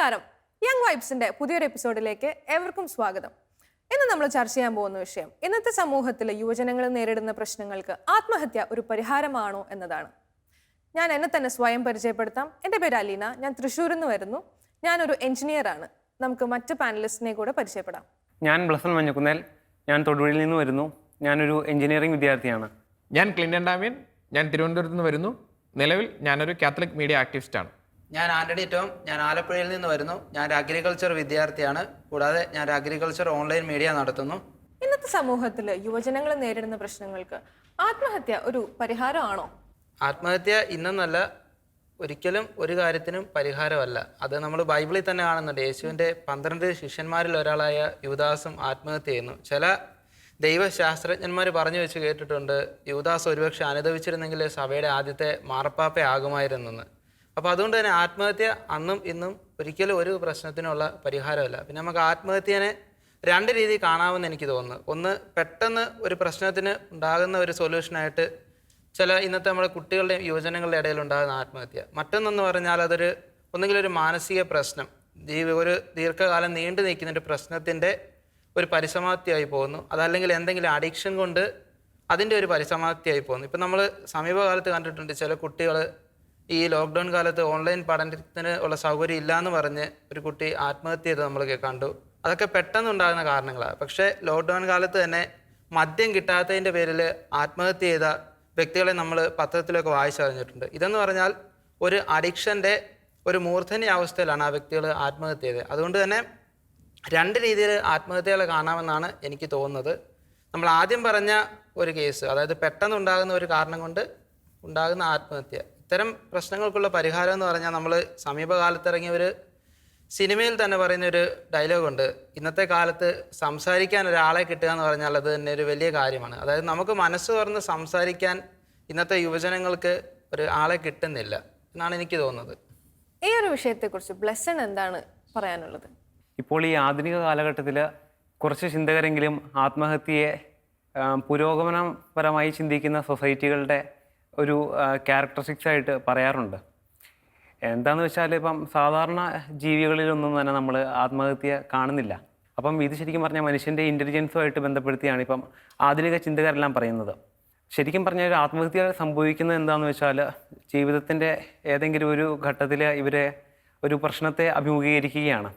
നമസ്കാരം. യങ് വൈബ്സിന്റെ പുതിയൊരു എപ്പിസോഡിലേക്ക് ഏവർക്കും സ്വാഗതം. ഇന്ന് നമ്മൾ ചർച്ച ചെയ്യാൻ പോകുന്ന വിഷയം ഇന്നത്തെ സമൂഹത്തിലെ യുവജനങ്ങൾ നേരിടുന്ന പ്രശ്നങ്ങൾക്ക് ആത്മഹത്യ ഒരു പരിഹാരമാണോ എന്നതാണ്. ഞാൻ എന്നെ തന്നെ സ്വയം പരിചയപ്പെടുത്താം. എന്റെ പേര് അലീന. ഞാൻ തൃശ്ശൂരിൽ നിന്ന് വരുന്നു. ഞാനൊരു എഞ്ചിനീയർ ആണ്. നമുക്ക് മറ്റ് പാനലിസ്റ്റിനെ കൂടെ പരിചയപ്പെടാം. ഞാൻ ബ്ലസൻ മഞ്ഞക്കുന്നേൽ. ഞാൻ തൊടുപുഴയിൽ നിന്ന് വരുന്നു. ഞാനൊരു എഞ്ചിനീയറിംഗ് വിദ്യാർത്ഥിയാണ്. ഞാൻ ക്ലിൻഡൻ ഡാമിയൻ. ഞാൻ തിരുവനന്തപുരത്ത് നിന്ന് വരുന്നു. നിലവിൽ ഞാനൊരു കാത്തലിക് മീഡിയ ആക്ടിവിസ്റ്റാണ് ഞാൻ ആന്റണി ടോം ഞാൻ ആലപ്പുഴയിൽ നിന്ന് വരുന്നു. ഞാൻ ഒരു അഗ്രികൾച്ചർ വിദ്യാർത്ഥിയാണ്. കൂടാതെ ഞാൻ ഒരു അഗ്രികൾച്ചർ ഓൺലൈൻ മീഡിയ നടത്തുന്നു. ഇന്നത്തെ സമൂഹത്തിൽ യുവജനങ്ങൾ നേരിടുന്ന പ്രശ്നങ്ങൾക്ക് ആത്മഹത്യ ഒരു പരിഹാരമാണോ? ആത്മഹത്യ ഇന്നെന്നല്ല ഒരിക്കലും ഒരു കാര്യത്തിനും പരിഹാരമല്ല. അത് നമ്മൾ ബൈബിളിൽ തന്നെ കാണുന്നുണ്ട്. യേശുവിന്റെ പന്ത്രണ്ട് ശിഷ്യന്മാരിൽ ഒരാളായ യുവദാസും ആത്മഹത്യ ചെയ്യുന്നു. ചില ദൈവശാസ്ത്രജ്ഞന്മാർ പറഞ്ഞു വെച്ച് കേട്ടിട്ടുണ്ട് യുവദാസ് ഒരുപക്ഷെ അനുഭവിച്ചിരുന്നെങ്കിൽ സഭയുടെ ആദ്യത്തെ മാർപ്പാപ്പ ആകുമായിരുന്നെന്ന് അപ്പോൾ അതുകൊണ്ട് തന്നെ ആത്മഹത്യ അന്നും ഇന്നും ഒരിക്കലും ഒരു പ്രശ്നത്തിനുള്ള പരിഹാരമല്ല. പിന്നെ നമുക്ക് ആത്മഹത്യനെ രണ്ട് രീതിയിൽ കാണാമെന്ന് എനിക്ക് തോന്നുന്നു. ഒന്ന് പെട്ടെന്ന് ഒരു പ്രശ്നത്തിന് ഉണ്ടാകുന്ന ഒരു സൊല്യൂഷനായിട്ട് ചില ഇന്നത്തെ നമ്മുടെ കുട്ടികളുടെയും യുവജനങ്ങളുടെ ഇടയിൽ ഉണ്ടാകുന്ന ആത്മഹത്യ. മറ്റൊന്നെന്ന് പറഞ്ഞാൽ അതൊരു ഒന്നുകിൽ ഒരു മാനസിക പ്രശ്നം. ഒരു ദീർഘകാലം നീണ്ടു നിൽക്കുന്ന ഒരു പ്രശ്നത്തിന്റെ ഒരു പരിസമാപ്തിയായി പോകുന്നു. അതല്ലെങ്കിൽ എന്തെങ്കിലും അഡിക്ഷൻ കൊണ്ട് അതിന്റെ ഒരു പരിസമാപ്തിയായി പോകുന്നു. ഇപ്പം നമ്മൾ സമീപകാലത്ത് കണ്ടിട്ടുണ്ട് ചില കുട്ടികൾ ഈ ലോക്ക്ഡൗൺ കാലത്ത് ഓൺലൈൻ പഠനത്തിന് ഉള്ള സൗകര്യം എന്ന് പറഞ്ഞ് ഒരു കുട്ടി ആത്മഹത്യ ചെയ്ത് നമ്മൾ കണ്ടു. അതൊക്കെ പെട്ടെന്നുണ്ടാകുന്ന കാരണങ്ങളാണ് പക്ഷേ ലോക്ക്ഡൗൺ കാലത്ത് തന്നെ മദ്യം കിട്ടാത്തതിന്റെ പേരിൽ ആത്മഹത്യ ചെയ്ത വ്യക്തികളെ നമ്മൾ പത്രത്തിലൊക്കെ വായിച്ചറിഞ്ഞിട്ടുണ്ട് ഇതെന്ന് പറഞ്ഞാൽ ഒരു അഡിക്ഷന്റെ ഒരു മൂർധന്യ അവസ്ഥയിലാണ് ആ വ്യക്തികൾ ആത്മഹത്യ ചെയ്തത്. അതുകൊണ്ട് തന്നെ രണ്ട് രീതിയിൽ ആത്മഹത്യകളെ കാണാമെന്നാണ് എനിക്ക് തോന്നുന്നത്. നമ്മൾ ആദ്യം പറഞ്ഞ ഒരു കേസ് അതായത് പെട്ടെന്നുണ്ടാകുന്ന ഒരു കാരണം കൊണ്ട് ഉണ്ടാകുന്ന ആത്മഹത്യ. ഇത്തരം പ്രശ്നങ്ങൾക്കുള്ള പരിഹാരം എന്ന് പറഞ്ഞാൽ നമ്മൾ സമീപകാലത്ത് ഇറങ്ങിയ ഒരു സിനിമയിൽ തന്നെ പറയുന്ന ഒരു ഡയലോഗുണ്ട് ഇന്നത്തെ കാലത്ത് സംസാരിക്കാൻ ഒരാളെ കിട്ടുക എന്ന് പറഞ്ഞാൽ അത് തന്നെ ഒരു വലിയ കാര്യമാണ്. അതായത് നമുക്ക് മനസ്സ് തുറന്ന് സംസാരിക്കാൻ ഇന്നത്തെ യുവജനങ്ങൾക്ക് ഒരു ആളെ കിട്ടുന്നില്ല എന്നാണ് എനിക്ക് തോന്നുന്നത്. ഈ ഒരു വിഷയത്തെക്കുറിച്ച് ബ്ലെസ്സൺ എന്താണ് പറയാനുള്ളത്? ഇപ്പോൾ ഈ ആധുനിക കാലഘട്ടത്തിൽ കുറച്ച് ചിന്തകരെങ്കിലും ആത്മഹത്യയെ പുരോഗമനപരമായി ചിന്തിക്കുന്ന സൊസൈറ്റികളുടെ ഒരു ക്യാരക്ടറിസ്റ്റിക്സ് ആയിട്ട് പറയാറുണ്ട്. എന്താണെന്ന് വെച്ചാൽ ഇപ്പം സാധാരണ ജീവികളിലൊന്നും തന്നെ നമ്മൾ ആത്മഹത്യ കാണുന്നില്ല. അപ്പം ഇത് ശരിക്കും പറഞ്ഞാൽ മനുഷ്യന്റെ ഇന്റലിജൻസുമായിട്ട് ബന്ധപ്പെടുത്തിയാണ് ഇപ്പം ആധുനിക ചിന്തകരെല്ലാം പറയുന്നത്. ശരിക്കും പറഞ്ഞാൽ ഒരു ആത്മഹത്യ സംഭവിക്കുന്നത് എന്താണെന്ന് വെച്ചാൽ ജീവിതത്തിന്റെ ഏതെങ്കിലും ഒരു ഘട്ടത്തിൽ ഇവരെ ഒരു പ്രശ്നത്തെ അഭിമുഖീകരിക്കുകയാണ്.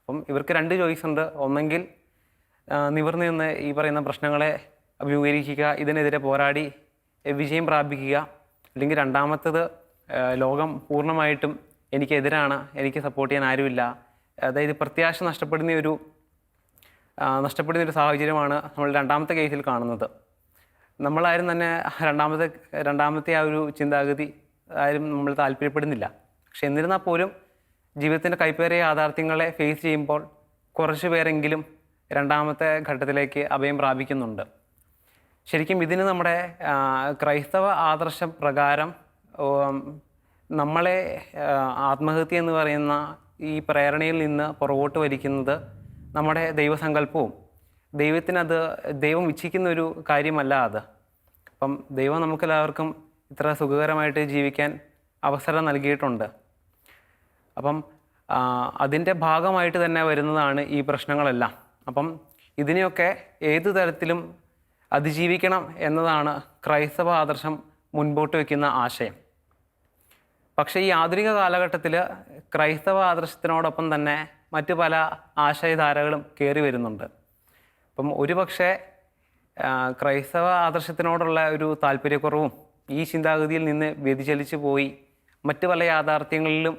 അപ്പം ഇവർക്ക് രണ്ട് ചോയ്സ് ഉണ്ട്. ഒന്നെങ്കിൽ നിവർന്നു നിന്ന് ഈ പറയുന്ന പ്രശ്നങ്ങളെ അഭിമുഖീകരിക്കുക ഇതിനെതിരെ പോരാടി വിജയം പ്രാപിക്കുക. അല്ലെങ്കിൽ രണ്ടാമത്തത് ലോകം പൂർണമായിട്ടും എനിക്കെതിരാണ് എനിക്ക് സപ്പോർട്ട് ചെയ്യാൻ ആരുമില്ല. അതായത് പ്രത്യാശ നഷ്ടപ്പെടുന്ന ഒരു നഷ്ടപ്പെടുന്ന ഒരു സാഹചര്യമാണ് നമ്മൾ രണ്ടാമത്തെ കേസിൽ കാണുന്നത്. നമ്മളാരും തന്നെ രണ്ടാമത്തെ രണ്ടാമത്തെ ആ ഒരു ചിന്താഗതി ആരും നമ്മൾ താല്പര്യപ്പെടുന്നില്ല. പക്ഷെ എന്നിരുന്നാൽ പോലും ജീവിതത്തിന്റെ കൈപ്പേറിയ യാഥാർത്ഥ്യങ്ങളെ ഫേസ് ചെയ്യുമ്പോൾ കുറച്ച് പേരെങ്കിലും രണ്ടാമത്തെ ഘട്ടത്തിലേക്ക് അഭയം പ്രാപിക്കുന്നുണ്ട്. ശരിക്കും ഇതിന് നമ്മുടെ ക്രൈസ്തവ ആദർശ പ്രകാരം നമ്മളെ ആത്മഹത്യ എന്ന് പറയുന്ന ഈ പ്രേരണയിൽ നിന്ന് പുറകോട്ട് വലിക്കുന്നത് നമ്മുടെ ദൈവസങ്കല്പവും. ദൈവത്തിനത് ദൈവം ഇച്ഛിക്കുന്ന ഒരു കാര്യമല്ല അത്. അപ്പം ദൈവം നമുക്കെല്ലാവർക്കും ഇത്ര സുഖകരമായിട്ട് ജീവിക്കാൻ അവസരം നൽകിയിട്ടുണ്ട്. അപ്പം അതിന്റെ ഭാഗമായിട്ട് തന്നെ വരുന്നതാണ് ഈ പ്രശ്നങ്ങളെല്ലാം. അപ്പം ഇതിനെയൊക്കെ ഏതു തരത്തിലും അതിജീവിക്കണം എന്നതാണ് ക്രൈസ്തവ ആദർശം മുൻപോട്ട് വയ്ക്കുന്ന ആശയം. പക്ഷേ ഈ ആധുനിക കാലഘട്ടത്തിൽ ക്രൈസ്തവ ആദർശത്തിനോടൊപ്പം തന്നെ മറ്റു പല ആശയധാരകളും കയറി വരുന്നുണ്ട്. അപ്പം ഒരുപക്ഷെ ക്രൈസ്തവ ആദർശത്തിനോടുള്ള ഒരു താല്പര്യക്കുറവും ഈ ചിന്താഗതിയിൽ നിന്ന് വ്യതിചലിച്ചു പോയി മറ്റു പല യാഥാർത്ഥ്യങ്ങളിലും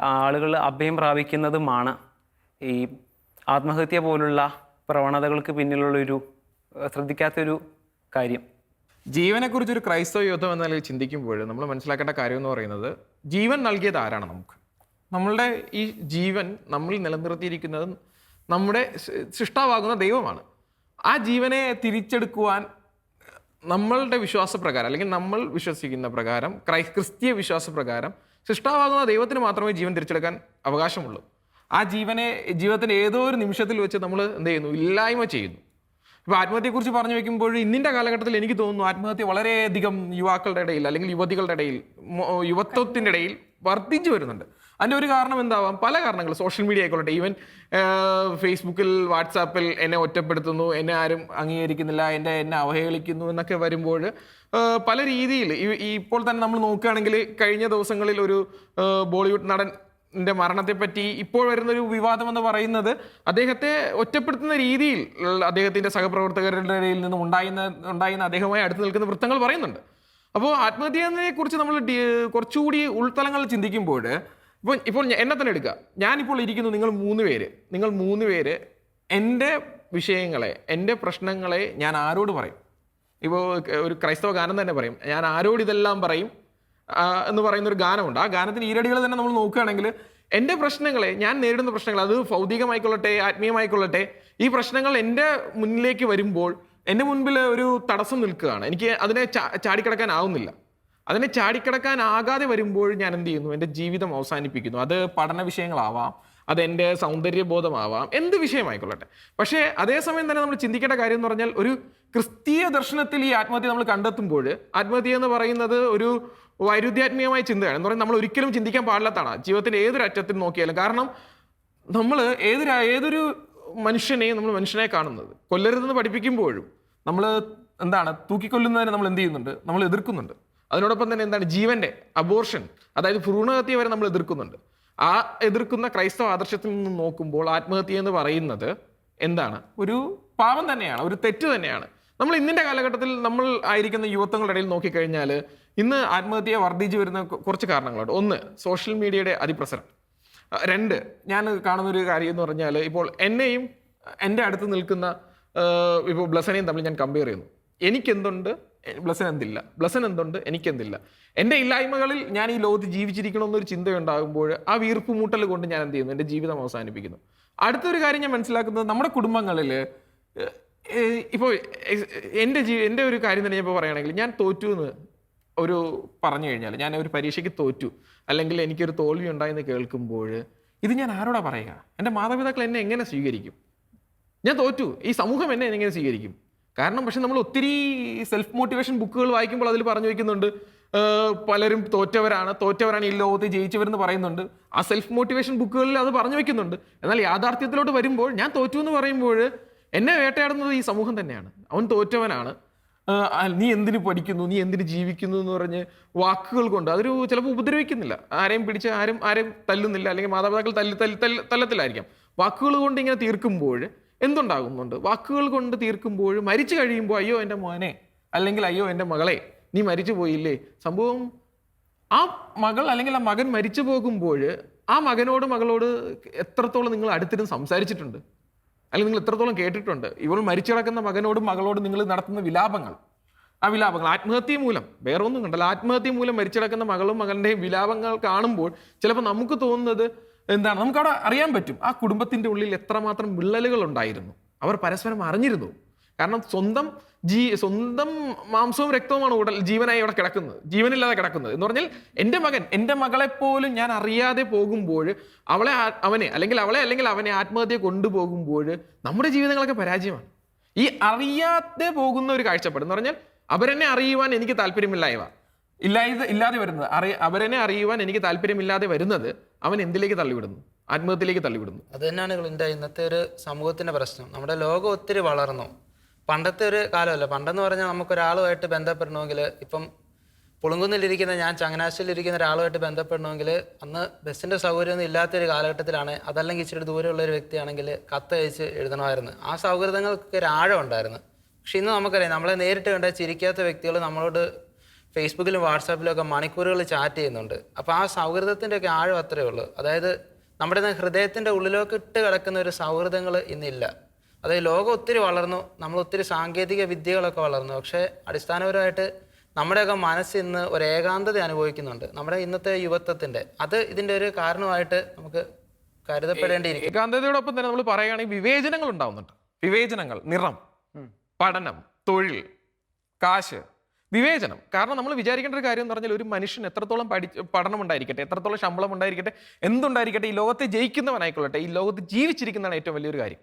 ആളുകൾ അഭയം പ്രാപിക്കുന്നതുമാണ് ഈ ആത്മഹത്യ പോലുള്ള പ്രവണതകൾക്ക് പിന്നിലുള്ളൊരു ശ്രദ്ധിക്കാത്തൊരു കാര്യം. ജീവനെക്കുറിച്ച് ഒരു ക്രൈസ്തവ യുദ്ധം എന്ന നിലയിൽ ചിന്തിക്കുമ്പോൾ നമ്മൾ മനസ്സിലാക്കേണ്ട കാര്യം എന്ന് പറയുന്നത് ജീവൻ നൽകിയത് ആരാണ് നമുക്ക്? നമ്മളുടെ ഈ ജീവൻ നമ്മൾ നിലനിർത്തിയിരിക്കുന്നത് നമ്മുടെ സൃഷ്ടാവാകുന്ന ദൈവമാണ്. ആ ജീവനെ തിരിച്ചെടുക്കുവാൻ നമ്മളുടെ വിശ്വാസപ്രകാരം അല്ലെങ്കിൽ നമ്മൾ വിശ്വസിക്കുന്ന പ്രകാരം ക്രൈ ക്രിസ്തീയ വിശ്വാസപ്രകാരം സൃഷ്ടാവാകുന്ന ദൈവത്തിന് മാത്രമേ ജീവൻ തിരിച്ചെടുക്കാൻ അവകാശമുള്ളൂ. ആ ജീവനെ ജീവിതത്തിന്റെ ഏതോ ഒരു നിമിഷത്തിൽ വെച്ച് നമ്മൾ എന്ത് ചെയ്യുന്നു? ഇല്ലായ്മ ചെയ്യുന്നു. ഇപ്പോൾ ആത്മഹത്യയെക്കുറിച്ച് പറഞ്ഞു വെക്കുമ്പോൾ ഇന്നിന്റെ കാലഘട്ടത്തിൽ എനിക്ക് തോന്നുന്നു ആത്മഹത്യ വളരെയധികം യുവാക്കളുടെ ഇടയിൽ അല്ലെങ്കിൽ യുവതികളുടെ ഇടയിൽ യുവത്വത്തിന്റെ ഇടയിൽ വർദ്ധിച്ചു വരുന്നുണ്ട്. അതിന്റെ ഒരു കാരണം എന്താവാം? പല കാരണങ്ങൾ. സോഷ്യൽ മീഡിയ ആയിക്കൊള്ളട്ടെ ഈവൻ ഫേസ്ബുക്കിൽ വാട്സാപ്പിൽ എന്നെ ഒറ്റപ്പെടുത്തുന്നു എന്നെ ആരും അംഗീകരിക്കുന്നില്ല എന്റെ എന്നെ അവഹേളിക്കുന്നു എന്നൊക്കെ വരുമ്പോൾ പല രീതിയിൽ ഇപ്പോൾ തന്നെ നമ്മൾ നോക്കുകയാണെങ്കിൽ കഴിഞ്ഞ ദിവസങ്ങളിൽ ഒരു ബോളിവുഡ് നടൻ മരണത്തെപ്പറ്റി ഇപ്പോൾ വരുന്ന ഒരു വിവാദം എന്ന് പറയുന്നത് അദ്ദേഹത്തെ ഒറ്റപ്പെടുത്തുന്ന രീതിയിൽ അദ്ദേഹത്തിന്റെ സഹപ്രവർത്തകരുടെ ഇടയിൽ നിന്നും ഉണ്ടായിരുന്ന ഉണ്ടായിരുന്ന അദ്ദേഹവുമായി അടുത്ത് നിൽക്കുന്ന വൃത്തങ്ങൾ പറയുന്നുണ്ട്. അപ്പോൾ ആത്മഹത്യയെ കുറിച്ച് നമ്മൾ കുറച്ചുകൂടി ഉൾത്തലങ്ങൾ ചിന്തിക്കുമ്പോൾ ഇപ്പോൾ ഇപ്പോൾ എന്നെ തന്നെ എടുക്കുക. ഞാനിപ്പോൾ ഇരിക്കുന്നു നിങ്ങൾ മൂന്ന് പേര്. നിങ്ങൾ മൂന്ന് പേര് എന്റെ വിഷയങ്ങളെ എന്റെ പ്രശ്നങ്ങളെ ഞാൻ ആരോട് പറയും? ഇപ്പോൾ ഒരു ക്രൈസ്തവ ഗാനം തന്നെ പറയും. ഞാൻ ആരോട് ഇതെല്ലാം പറയും? എന്ന് പറയുന്ന ഒരു ഗാനമുണ്ട്. ആ ഗാനത്തിന് ഈരടികൾ തന്നെ നമ്മൾ നോക്കുകയാണെങ്കിൽ എന്റെ പ്രശ്നങ്ങളെ ഞാൻ നേരിടുന്ന പ്രശ്നങ്ങൾ അത് ഭൗതികമായിക്കൊള്ളട്ടെ ആത്മീയമായിക്കൊള്ളട്ടെ ഈ പ്രശ്നങ്ങൾ എന്റെ മുന്നിലേക്ക് വരുമ്പോൾ എന്റെ മുൻപിൽ ഒരു തടസ്സം നിൽക്കുകയാണ്. എനിക്ക് അതിനെ ചാടിക്കടക്കാനാവുന്നില്ല അതിനെ ചാടിക്കടക്കാനാകാതെ വരുമ്പോൾ ഞാൻ എന്ത് ചെയ്യുന്നു? എന്റെ ജീവിതം അവസാനിപ്പിക്കുന്നു. അത് പഠന വിഷയങ്ങളാവാം അത് അതെന്റെ സൗന്ദര്യബോധമാവാം എന്ത് വിഷയമായിക്കൊള്ളട്ടെ. പക്ഷേ അതേസമയം തന്നെ നമ്മൾ ചിന്തിക്കേണ്ട കാര്യം എന്ന് പറഞ്ഞാൽ ഒരു ക്രിസ്തീയ ദർശനത്തിൽ ഈ ആത്മഹത്യ നമ്മൾ കണ്ടെത്തുമ്പോൾ ആത്മഹത്യ എന്ന് പറയുന്നത് ഒരു വൈരുദ്ധ്യാത്മീയമായ ചിന്തയാണ്. എന്ന് പറയുന്നത് നമ്മൾ ഒരിക്കലും ചിന്തിക്കാൻ പാടില്ലാത്തതാണ്. ജീവിതത്തിന്റെ ഏതൊരു അറ്റത്തിൽ നോക്കിയാലും. കാരണം നമ്മൾ ഏതൊരു ഏതൊരു മനുഷ്യനെയും നമ്മൾ മനുഷ്യനെ കാണുന്നത്. കൊല്ലരുതെന്ന് പഠിപ്പിക്കുമ്പോഴും നമ്മൾ എന്താണ് തൂക്കിക്കൊല്ലുന്നതിനെ നമ്മൾ എന്ത് ചെയ്യുന്നുണ്ട്? നമ്മൾ എതിർക്കുന്നുണ്ട്. അതിനോടൊപ്പം തന്നെ എന്താണ് ജീവന്റെ അബോർഷൻ അതായത് ഭ്രൂണഹത്യ വരെ നമ്മൾ എതിർക്കുന്നുണ്ട്. ആ എതിർക്കുന്ന ക്രൈസ്തവ ആദർശത്തിൽ നിന്ന് നോക്കുമ്പോൾ ആത്മഹത്യ എന്ന് പറയുന്നത് എന്താണ്? ഒരു പാപം തന്നെയാണ്. ഒരു തെറ്റ് തന്നെയാണ്. നമ്മൾ ഇന്നിന്റെ കാലഘട്ടത്തിൽ നമ്മൾ ആയിരിക്കുന്ന യുവത്വങ്ങളുടെ ഇടയിൽ നോക്കിക്കഴിഞ്ഞാൽ ഇന്ന് ആത്മഹത്യ വർദ്ധിച്ചു വരുന്ന കുറച്ച് കാരണങ്ങളുണ്ട്. ഒന്ന് സോഷ്യൽ മീഡിയയുടെ അതിപ്രസരം. രണ്ട് ഞാൻ കാണുന്ന ഒരു കാര്യം എന്ന് പറഞ്ഞാൽ ഇപ്പോൾ എന്നെയും എന്റെ അടുത്ത് നിൽക്കുന്ന ഇപ്പോൾ ബ്ലസനെയും തമ്മിൽ ഞാൻ കമ്പയർ ചെയ്യുന്നു. എനിക്കെന്തുണ്ട്? ബ്ലസൻ എന്തില്ല ബ്ലസൻ എന്തുണ്ട് എനിക്കെന്തില്ല? എന്റെ ഇല്ലായ്മകളിൽ ഞാൻ ഈ ലോകത്ത് ജീവിച്ചിരിക്കണമെന്നൊരു ചിന്തയുണ്ടാകുമ്പോൾ ആ വീർപ്പ് മൂട്ടൽ കൊണ്ട് ഞാൻ എന്ത് ചെയ്യുന്നു? എന്റെ ജീവിതം അവസാനിപ്പിക്കുന്നു. അടുത്തൊരു കാര്യം ഞാൻ മനസ്സിലാക്കുന്നത് നമ്മുടെ കുടുംബങ്ങളിൽ ഇപ്പോൾ എന്റെ ജീ എന്റെ ഒരു കാര്യം തന്നെ ഇപ്പോൾ പറയുകയാണെങ്കിൽ ഞാൻ തോറ്റു എന്ന് ഒരു പറഞ്ഞു കഴിഞ്ഞാൽ ഞാൻ ഒരു പരീക്ഷയ്ക്ക് തോറ്റു. അല്ലെങ്കിൽ എനിക്കൊരു തോൽവി ഉണ്ടായെന്ന് കേൾക്കുമ്പോൾ ഇത് ഞാൻ ആരോടാ പറയുക? എന്റെ മാതാപിതാക്കൾ എന്നെ എങ്ങനെ സ്വീകരിക്കും? ഞാൻ തോറ്റു. ഈ സമൂഹം എന്നെ എങ്ങനെ സ്വീകരിക്കും? കാരണം പക്ഷെ നമ്മൾ ഒത്തിരി സെൽഫ് മോട്ടിവേഷൻ ബുക്കുകൾ വായിക്കുമ്പോൾ അതിൽ പറഞ്ഞു വയ്ക്കുന്നുണ്ട് പലരും തോറ്റവരാണ് തോറ്റവരാണ് ഈ ലോകത്ത് ജയിച്ചവരെന്ന് പറയുന്നുണ്ട്. ആ സെൽഫ് മോട്ടിവേഷൻ ബുക്കുകളിൽ അത് പറഞ്ഞു വെക്കുന്നുണ്ട്. എന്നാൽ യാഥാർത്ഥ്യത്തിലോട്ട് വരുമ്പോൾ ഞാൻ തോറ്റു എന്ന് പറയുമ്പോൾ എന്നെ വേട്ടയാടുന്നത് ഈ സമൂഹം തന്നെയാണ്. അവൻ തോറ്റവനാണ്. നീ എന്തിന് പഠിക്കുന്നു? നീ എന്തിന് ജീവിക്കുന്നു എന്ന് പറഞ്ഞ് വാക്കുകൾ കൊണ്ട് അതൊരു ചിലപ്പോൾ ഉപദ്രവിക്കുന്നില്ല. ആരെയും പിടിച്ച് ആരും ആരെയും തല്ലുന്നില്ല. അല്ലെങ്കിൽ മാതാപിതാക്കൾ തല്ലി തല്ലി തല്ല- തല്ലത്തിലായിരിക്കാം വാക്കുകൾ കൊണ്ട് ഇങ്ങനെ തീർക്കുമ്പോൾ എന്തുണ്ടാകുന്നുണ്ട്? വാക്കുകൾ കൊണ്ട് തീർക്കുമ്പോൾ മരിച്ചു കഴിയുമ്പോൾ അയ്യോ എന്റെ മോനെ. അല്ലെങ്കിൽ അയ്യോ എന്റെ മകളെ നീ മരിച്ചു പോയില്ലേ. സംഭവം ആ മകൾ അല്ലെങ്കിൽ ആ മകൻ മരിച്ചു പോകുമ്പോൾ ആ മകനോട് മകളോട് എത്രത്തോളം നിങ്ങൾ അടുത്തിരുന്ന് സംസാരിച്ചിട്ടുണ്ട്? അല്ലെങ്കിൽ നിങ്ങൾ എത്രത്തോളം കേട്ടിട്ടുണ്ട്. ഇവൾ മരിച്ചു കിടക്കുന്ന മകനോടും മകളോടും നിങ്ങൾ നടത്തുന്ന വിലാപങ്ങൾ. ആ വിലാപങ്ങൾ ആത്മഹത്യ മൂലം വേറെ ഒന്നും കണ്ടല്ല. ആത്മഹത്യ മൂലം മരിച്ചു കിടക്കുന്ന മകളും മകളുടെയും വിലാപങ്ങൾ കാണുമ്പോൾ ചിലപ്പോൾ നമുക്ക് തോന്നുന്നത് എന്താണ്? നമുക്കവിടെ അറിയാൻ പറ്റും. ആ കുടുംബത്തിന്റെ ഉള്ളിൽ എത്രമാത്രം വിള്ളലുകൾ ഉണ്ടായിരുന്നു. അവർ പരസ്പരം അറിഞ്ഞിരുന്നു. കാരണം സ്വന്തം ജീ സ്വന്തം മാംസവും രക്തവുമാണ് ഉടൽ ജീവനായി ഇവിടെ കിടക്കുന്നത്. ജീവനില്ലാതെ കിടക്കുന്നത്. എന്ന് പറഞ്ഞാൽ എന്റെ മകൻ എന്റെ മകളെ പോലും ഞാൻ അറിയാതെ പോകുമ്പോൾ അവളെ അവനെ അല്ലെങ്കിൽ അവളെ അല്ലെങ്കിൽ അവനെ ആത്മഹത്യ കൊണ്ടുപോകുമ്പോൾ നമ്മുടെ ജീവിതങ്ങളൊക്കെ പരാജയമാണ്. ഈ അറിയാതെ പോകുന്ന ഒരു കാഴ്ചപ്പാട് എന്ന് പറഞ്ഞാൽ അവരെന്നെ അറിയുവാൻ എനിക്ക് താല്പര്യമില്ലായവ ഇല്ലാതെ ഇല്ലാതെ വരുന്നത്. അറിയ അവരെന്നെ അറിയുവാൻ എനിക്ക് താല്പര്യമില്ലാതെ വരുന്നത് അവൻ എന്തിലേക്ക് തള്ളിവിടുന്നു? ആത്മഹത്യയിലേക്ക് തള്ളിവിടുന്നു. അത് തന്നെയാണ് ഇന്നത്തെ ഒരു സമൂഹത്തിന്റെ പ്രശ്നം. നമ്മുടെ ലോകം ഒത്തിരി വളർന്നു. പണ്ടത്തെ ഒരു കാലമല്ല. പണ്ടെന്ന് പറഞ്ഞാൽ നമുക്ക് ഒരാളുമായിട്ട് ബന്ധപ്പെടണമെങ്കിൽ ഇപ്പം പുളുങ്കുന്നിലിരിക്കുന്ന ഞാൻ ചങ്ങനാശ്ശേരിയിലിരിക്കുന്ന ഒരാളുമായിട്ട് ബന്ധപ്പെടണമെങ്കിൽ അന്ന് ബസ്സിന്റെ സൗകര്യമൊന്നും ഇല്ലാത്തൊരു കാലഘട്ടത്തിലാണ്. അതല്ലെങ്കിൽ ഇച്ചിരി ദൂരെയുള്ള ഒരു വ്യക്തിയാണെങ്കിൽ കത്ത് അയച്ച് എഴുതണമായിരുന്നു. ആ സൗഹൃദങ്ങൾക്ക് ഒരു ആഴം ഉണ്ടായിരുന്നു. പക്ഷെ ഇന്ന് നമുക്കറിയാം നമ്മളെ നേരിട്ട് കണ്ട ചിരിക്കാത്ത വ്യക്തികൾ നമ്മളോട് ഫേസ്ബുക്കിലും വാട്സാപ്പിലും ഒക്കെ മണിക്കൂറുകൾ ചാറ്റ് ചെയ്യുന്നുണ്ട്. അപ്പോൾ ആ സൗഹൃദത്തിന്റെ ഒക്കെ ആഴം അത്രയേ ഉള്ളൂ. അതായത് നമ്മുടെ ഹൃദയത്തിന്റെ ഉള്ളിലേക്ക് ഇട്ട് കിടക്കുന്ന ഒരു സൗഹൃദങ്ങൾ ഇന്നില്ല. അതായത് ലോകം ഒത്തിരി വളർന്നു. നമ്മൾ ഒത്തിരി സാങ്കേതിക വിദ്യകളൊക്കെ വളർന്നു. പക്ഷേ അടിസ്ഥാനപരമായിട്ട് നമ്മുടെയൊക്കെ മനസ്സ് ഇന്ന് ഒരു ഏകാന്തത അനുഭവിക്കുന്നുണ്ട്. നമ്മുടെ ഇന്നത്തെ യുവത്വത്തിന്റെ. അത് ഇതിന്റെ ഒരു കാരണമായിട്ട് നമുക്ക് കരുതപ്പെടേണ്ടിയിരിക്കും ഏകാന്തതയോടൊപ്പം തന്നെ നമ്മൾ പറയുകയാണെങ്കിൽ വിവേചനങ്ങൾ ഉണ്ടാവുന്നുണ്ട്. വിവേചനങ്ങൾ നിറം പഠനം തൊഴിൽ കാശ് വിവേചനം. കാരണം നമ്മൾ വിചാരിക്കേണ്ട ഒരു കാര്യം എന്ന് പറഞ്ഞാൽ ഒരു മനുഷ്യൻ എത്രത്തോളം പഠി പഠനം ഉണ്ടായിരിക്കട്ടെ എത്രത്തോളം ശമ്പളം ഉണ്ടായിരിക്കട്ടെ എന്തുണ്ടായിരിക്കട്ടെ ഈ ലോകത്തെ ജയിക്കുന്നവനായിക്കൊള്ളട്ടെ ഈ ലോകത്ത് ജീവിച്ചിരിക്കുന്നതാണ് ഏറ്റവും വലിയൊരു കാര്യം.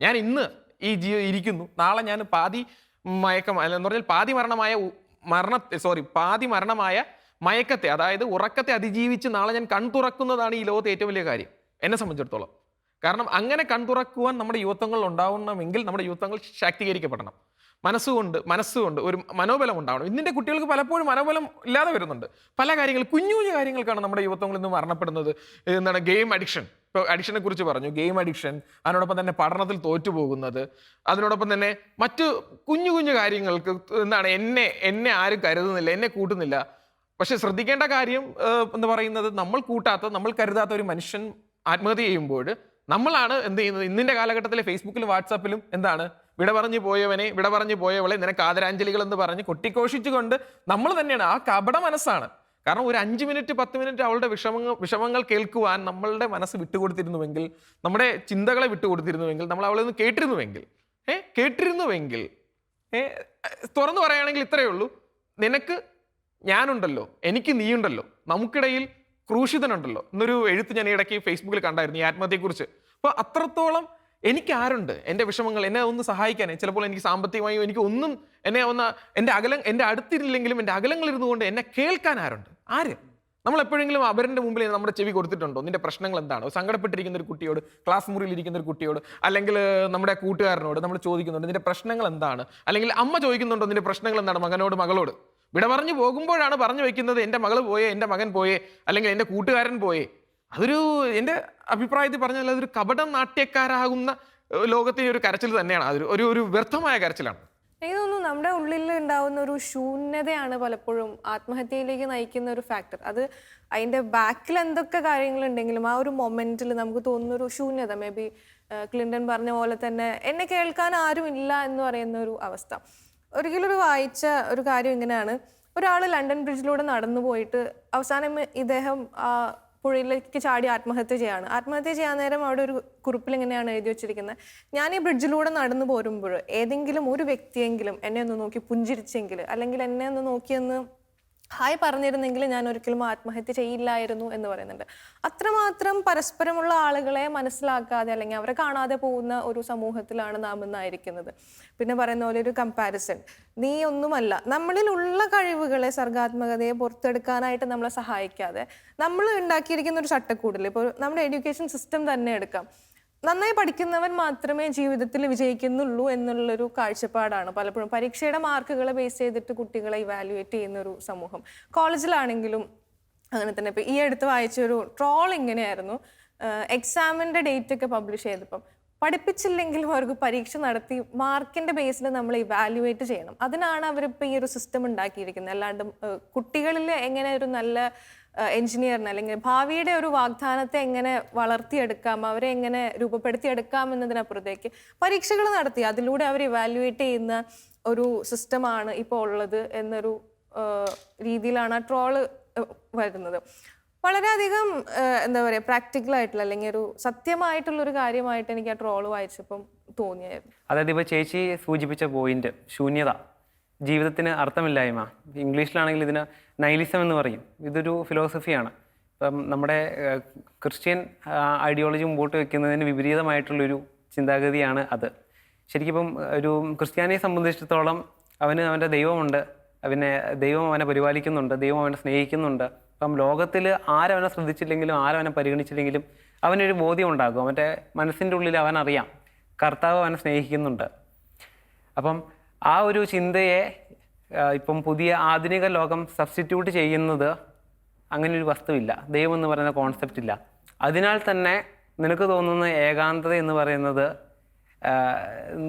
ഞാൻ ഇന്ന് ഈ ജീവ ഇരിക്കുന്നു. നാളെ ഞാൻ പാതി മയക്കം എന്ന് പറഞ്ഞാൽ പാതി മരണമായ മരണ സോറി പാതി മരണമായ മയക്കത്തെ അതായത് ഉറക്കത്തെ അതിജീവിച്ച് നാളെ ഞാൻ കൺ തുറക്കുന്നതാണ് ഈ ലോകത്തെ ഏറ്റവും വലിയ കാര്യം. എന്നെ സംബന്ധിച്ചിടത്തോളം. കാരണം അങ്ങനെ കൺ തുറക്കുവാൻ നമ്മുടെ യുവത്വങ്ങൾ ഉണ്ടാവണമെങ്കിൽ നമ്മുടെ യുവത്വങ്ങൾ ശാക്തീകരിക്കപ്പെടണം. മനസ്സുകൊണ്ട് മനസ്സുകൊണ്ട് ഒരു മനോബലം ഉണ്ടാവണം. ഇന്നിന്റെ കുട്ടികൾക്ക് പലപ്പോഴും മനോബലം ഇല്ലാതെ വരുന്നുണ്ട്. പല കാര്യങ്ങൾ കുഞ്ഞു കുഞ്ഞു കാര്യങ്ങൾക്കാണ് നമ്മുടെ യുവത്വങ്ങൾ ഇന്ന് മരണപ്പെടുന്നത്. എന്താണ് ഗെയിം അഡിക്ഷൻ. ഇപ്പോൾ അഡിക്ഷനെ കുറിച്ച് പറഞ്ഞു ഗെയിം അഡിക്ഷൻ അതിനോടൊപ്പം തന്നെ പഠനത്തിൽ തോറ്റുപോകുന്നത് അതിനോടൊപ്പം തന്നെ മറ്റു കുഞ്ഞു കുഞ്ഞു കാര്യങ്ങൾക്ക് എന്താണ് എന്നെ എന്നെ ആരും കരുതുന്നില്ല എന്നെ കൂട്ടുന്നില്ല. പക്ഷെ ശ്രദ്ധിക്കേണ്ട കാര്യം എന്ന് പറയുന്നത് നമ്മൾ കൂട്ടാത്ത നമ്മൾ കരുതാത്ത ഒരു മനുഷ്യൻ ആത്മഹത്യ ചെയ്യുമ്പോൾ നമ്മളാണ് എന്ത് ചെയ്യുന്നത്? ഇന്നിന്റെ കാലഘട്ടത്തിലെ ഫേസ്ബുക്കിലും വാട്സാപ്പിലും എന്താണ്? വിട പറഞ്ഞു പോയവനെ വിട പറഞ്ഞു പോയവളെ നിനക്ക് ആദരാഞ്ജലികൾ എന്ന് പറഞ്ഞ് കൊട്ടിഘോഷിച്ചുകൊണ്ട് നമ്മൾ തന്നെയാണ്. ആ കപട മനസ്സാണ്. കാരണം ഒരു അഞ്ച് മിനിറ്റ് പത്ത് മിനിറ്റ് അവളുടെ വിഷമങ്ങൾ വിഷമങ്ങൾ കേൾക്കുവാൻ നമ്മളുടെ മനസ്സ് വിട്ടുകൊടുത്തിരുന്നുവെങ്കിൽ നമ്മുടെ ചിന്തകളെ വിട്ടുകൊടുത്തിരുന്നുവെങ്കിൽ നമ്മൾ അവളെ ഒന്ന് കേട്ടിരുന്നുവെങ്കിൽ ഏ കേട്ടിരുന്നുവെങ്കിൽ ഏ തുറന്നു പറയുകയാണെങ്കിൽ ഇത്രയേ ഉള്ളൂ. നിനക്ക് ഞാനുണ്ടല്ലോ എനിക്ക് നീയുണ്ടല്ലോ നമുക്കിടയിൽ ക്രൂശിതനുണ്ടല്ലോ. എന്നൊരു എഴുത്ത് ഞാൻ ഇടയ്ക്ക് ഫേസ്ബുക്കിൽ കണ്ടായിരുന്നു ഈ ആത്മഹത്യയെക്കുറിച്ച്. അപ്പോൾ അത്രത്തോളം എനിക്ക് ആരുണ്ട് എന്റെ വിഷമങ്ങൾ എന്നെ ഒന്ന് സഹായിക്കാൻ. ചിലപ്പോൾ എനിക്ക് സാമ്പത്തികമായും എനിക്ക് ഒന്നും എന്നെ ഒന്ന് എന്റെ അകലം എന്റെ അടുത്തിരില്ലെങ്കിലും എന്റെ അകലങ്ങളിരുന്നു കൊണ്ട് എന്നെ കേൾക്കാൻ ആരുണ്ട്? ആര്? നമ്മൾ എപ്പോഴെങ്കിലും അവരുടെ മുമ്പിൽ നമ്മുടെ ചെവി കൊടുത്തിട്ടുണ്ടോ? നിന്റെ പ്രശ്നങ്ങൾ എന്താണ്? സങ്കടപ്പെട്ടിരിക്കുന്ന ഒരു കുട്ടിയോട് ക്ലാസ് മുറിയിൽ ഇരിക്കുന്ന ഒരു കുട്ടിയോട് അല്ലെങ്കിൽ നമ്മുടെ കൂട്ടുകാരനോട് നമ്മൾ ചോദിക്കുന്നുണ്ട് നിന്റെ പ്രശ്നങ്ങൾ എന്താണ്? അല്ലെങ്കിൽ അമ്മ ചോദിക്കുന്നുണ്ടോ നിന്റെ പ്രശ്നങ്ങൾ എന്താണ്? മകനോട് മകളോട്. വിട പറഞ്ഞു പോകുമ്പോഴാണ് പറഞ്ഞു വെക്കുന്നത് എന്റെ മകൾ പോയേ എന്റെ മകൻ പോയേ അല്ലെങ്കിൽ എന്റെ കൂട്ടുകാരൻ പോയേ. അതൊരു എന്റെ അഭിപ്രായത്തിൽ പറഞ്ഞാൽ അതൊരു കപടം നാട്യക്കാരാകുന്ന ലോകത്തിന്റെ ലോകത്തെ ഒരു കരച്ചിൽ തന്നെയാണ്. അതൊരു ഒരു ഒരു വ്യർത്ഥമായ കരച്ചിലാണ്. എനിക്ക് തോന്നുന്നു നമ്മുടെ ഉള്ളിൽ ഉണ്ടാവുന്ന ഒരു ശൂന്യതയാണ് പലപ്പോഴും ആത്മഹത്യയിലേക്ക് നയിക്കുന്ന ഒരു ഫാക്ടർ അത് അതിന്റെ ബാക്കിൽ എന്തൊക്കെ കാര്യങ്ങളുണ്ടെങ്കിലും ആ ഒരു മൊമെന്റിൽ നമുക്ക് തോന്നുന്ന ഒരു ശൂന്യത. മേ ബി ക്ലിൻഡൻ പറഞ്ഞ പോലെ തന്നെ എന്നെ കേൾക്കാൻ ആരും ഇല്ല എന്ന് പറയുന്ന ഒരു അവസ്ഥ. ഒരിക്കലും ഒരു വായിച്ച ഒരു കാര്യം ഇങ്ങനെയാണ്. ഒരാൾ ലണ്ടൻ ബ്രിഡ്ജിലൂടെ നടന്നു പോയിട്ട് അവസാനം ഇദ്ദേഹം പുഴയിലേക്ക് ചാടി ആത്മഹത്യ ചെയ്യാണ്. ആത്മഹത്യ ചെയ്യാൻ നേരം അവിടെ ഒരു കുറിപ്പിൽ ഇങ്ങനെയാണ് എഴുതി വെച്ചിരിക്കുന്നത്. ഞാൻ ഈ ബ്രിഡ്ജിലൂടെ നടന്നു പോരുമ്പോൾ ഏതെങ്കിലും ഒരു വ്യക്തിയെങ്കിലും എന്നെ ഒന്ന് നോക്കി പുഞ്ചിരിച്ചെങ്കിൽ അല്ലെങ്കിൽ എന്നെ ഒന്ന് നോക്കിയൊന്ന് ഹായ് പറഞ്ഞിരുന്നെങ്കിൽ ഞാൻ ഒരിക്കലും ആത്മഹത്യ ചെയ്യില്ലായിരുന്നു എന്ന് പറയുന്നുണ്ട്. അത്രമാത്രം പരസ്പരമുള്ള ആളുകളെ മനസ്സിലാക്കാതെ അല്ലെങ്കിൽ അവരെ കാണാതെ പോകുന്ന ഒരു സമൂഹത്തിലാണ് നാം ഇന്നായിരിക്കുന്നത്. പിന്നെ പറയുന്ന പോലെ ഒരു കമ്പാരിസൺ നീ ഒന്നുമല്ല നമ്മളിലുള്ള കഴിവുകളെ സർഗാത്മകതയെ പുറത്തെടുക്കാനായിട്ട് നമ്മളെ സഹായിക്കാതെ നമ്മൾ ഉണ്ടാക്കിയിരിക്കുന്ന ഒരു ചട്ടക്കൂടിൽ ഇപ്പോൾ നമ്മുടെ എഡ്യൂക്കേഷൻ സിസ്റ്റം തന്നെ എടുക്കാം. നന്നായി പഠിക്കുന്നവൻ മാത്രമേ ജീവിതത്തിൽ വിജയിക്കുന്നുള്ളൂ എന്നുള്ളൊരു കാഴ്ചപ്പാടാണ് പലപ്പോഴും. പരീക്ഷയുടെ മാർക്കുകളെ ബേസ് ചെയ്തിട്ട് കുട്ടികളെ ഇവാലുവേറ്റ് ചെയ്യുന്ന ഒരു സമൂഹം. കോളേജിലാണെങ്കിലും അങ്ങനെ തന്നെ. ഇപ്പം ഈ അടുത്ത് വായിച്ച ഒരു ട്രോൾ ഇങ്ങനെയായിരുന്നു എക്സാമിന്റെ ഡേറ്റ് ഒക്കെ പബ്ലിഷ് ചെയ്തപ്പം പഠിപ്പിച്ചില്ലെങ്കിലും അവർക്ക് പരീക്ഷ നടത്തി മാർക്കിന്റെ ബേസിൽ നമ്മൾ ഇവാലുവേറ്റ് ചെയ്യണം. അതിനാണ് അവരിപ്പോൾ ഈ ഒരു സിസ്റ്റം ഉണ്ടാക്കിയിരിക്കുന്നത്. അല്ലാണ്ട് കുട്ടികളിൽ എങ്ങനെ ഒരു നല്ല എഞ്ചിനീയറിന് അല്ലെങ്കിൽ ഭാവിയുടെ ഒരു വാഗ്ദാനത്തെ എങ്ങനെ വളർത്തിയെടുക്കാം അവരെ എങ്ങനെ രൂപപ്പെടുത്തിയെടുക്കാം എന്നതിനപ്പുറത്തേക്ക് പരീക്ഷകൾ നടത്തി. അതിലൂടെ അവർ ഇവാലുവേറ്റ് ചെയ്യുന്ന ഒരു സിസ്റ്റമാണ് ഇപ്പോൾ ഉള്ളത് എന്നൊരു രീതിയിലാണ് ആ ട്രോൾ വരുന്നത്. വളരെയധികം എന്താ പറയുക പ്രാക്ടിക്കൽ ആയിട്ടുള്ള അല്ലെങ്കിൽ ഒരു സത്യമായിട്ടുള്ള ഒരു കാര്യമായിട്ട് എനിക്ക് ആ ട്രോൾ വായിച്ചപ്പം തോന്നിയായിരുന്നു. അതായത് ഇപ്പോൾ ചേച്ചി സൂചിപ്പിച്ച പോയിന്റ് ശൂന്യത ജീവിതത്തിന് അർത്ഥമില്ലായ്മ. ഇംഗ്ലീഷിലാണെങ്കിൽ ഇതിന് നൈലിസം എന്ന് പറയും. ഇതൊരു ഫിലോസഫിയാണ് ഇപ്പം നമ്മുടെ ക്രിസ്ത്യൻ ഐഡിയോളജി മുമ്പോട്ട് വെക്കുന്നതിന് വിപരീതമായിട്ടുള്ളൊരു ചിന്താഗതിയാണ് അത്. ശരിക്കും ഇപ്പം ഒരു ക്രിസ്ത്യാനിയെ സംബന്ധിച്ചിടത്തോളം അവന് അവന്റെ ദൈവമുണ്ട്. അവനെ ദൈവം അവനെ പരിപാലിക്കുന്നുണ്ട്. ദൈവം അവനെ സ്നേഹിക്കുന്നുണ്ട്. അപ്പം ലോകത്തിൽ ആരവനെ ശ്രദ്ധിച്ചില്ലെങ്കിലും ആരവനെ പരിഗണിച്ചില്ലെങ്കിലും അവനൊരു ബോധ്യം ഉണ്ടാകും അവന്റെ മനസ്സിന്റെ ഉള്ളിൽ അവനറിയാം. കർത്താവ് അവനെ സ്നേഹിക്കുന്നുണ്ട്. അപ്പം ആ ഒരു ചിന്തയെ ഇപ്പം പുതിയ ആധുനിക ലോകം സബ്സ്റ്റിറ്റ്യൂട്ട് ചെയ്യുന്നത് അങ്ങനെ ഒരു വസ്തുവില്ല. ദൈവം എന്ന് പറയുന്ന കോൺസെപ്റ്റ് ഇല്ല. അതിനാൽ തന്നെ നിനക്ക് തോന്നുന്ന ഏകാന്തത എന്ന് പറയുന്നത്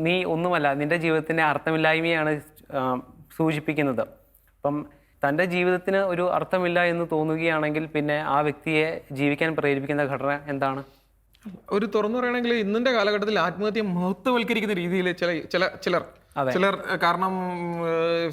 നീ ഒന്നുമല്ല നിന്റെ ജീവിതത്തിന്റെ അർത്ഥമില്ലായ്മയാണ് സൂചിപ്പിക്കുന്നത്. അപ്പം തന്റെ ജീവിതത്തിന് ഒരു അർത്ഥമില്ല എന്ന് തോന്നുകയാണെങ്കിൽ പിന്നെ ആ വ്യക്തിയെ ജീവിക്കാൻ പ്രേരിപ്പിക്കുന്ന ഘടന എന്താണ്? ഒരു തുറന്നു പറയുകയാണെങ്കിൽ ഇന്നത്തെ കാലഘട്ടത്തിൽ ആത്മഹത്യ മഹത്വവൽക്കരിക്കുന്ന രീതിയിൽ ചില ചില ചിലർ ചിലർ കാരണം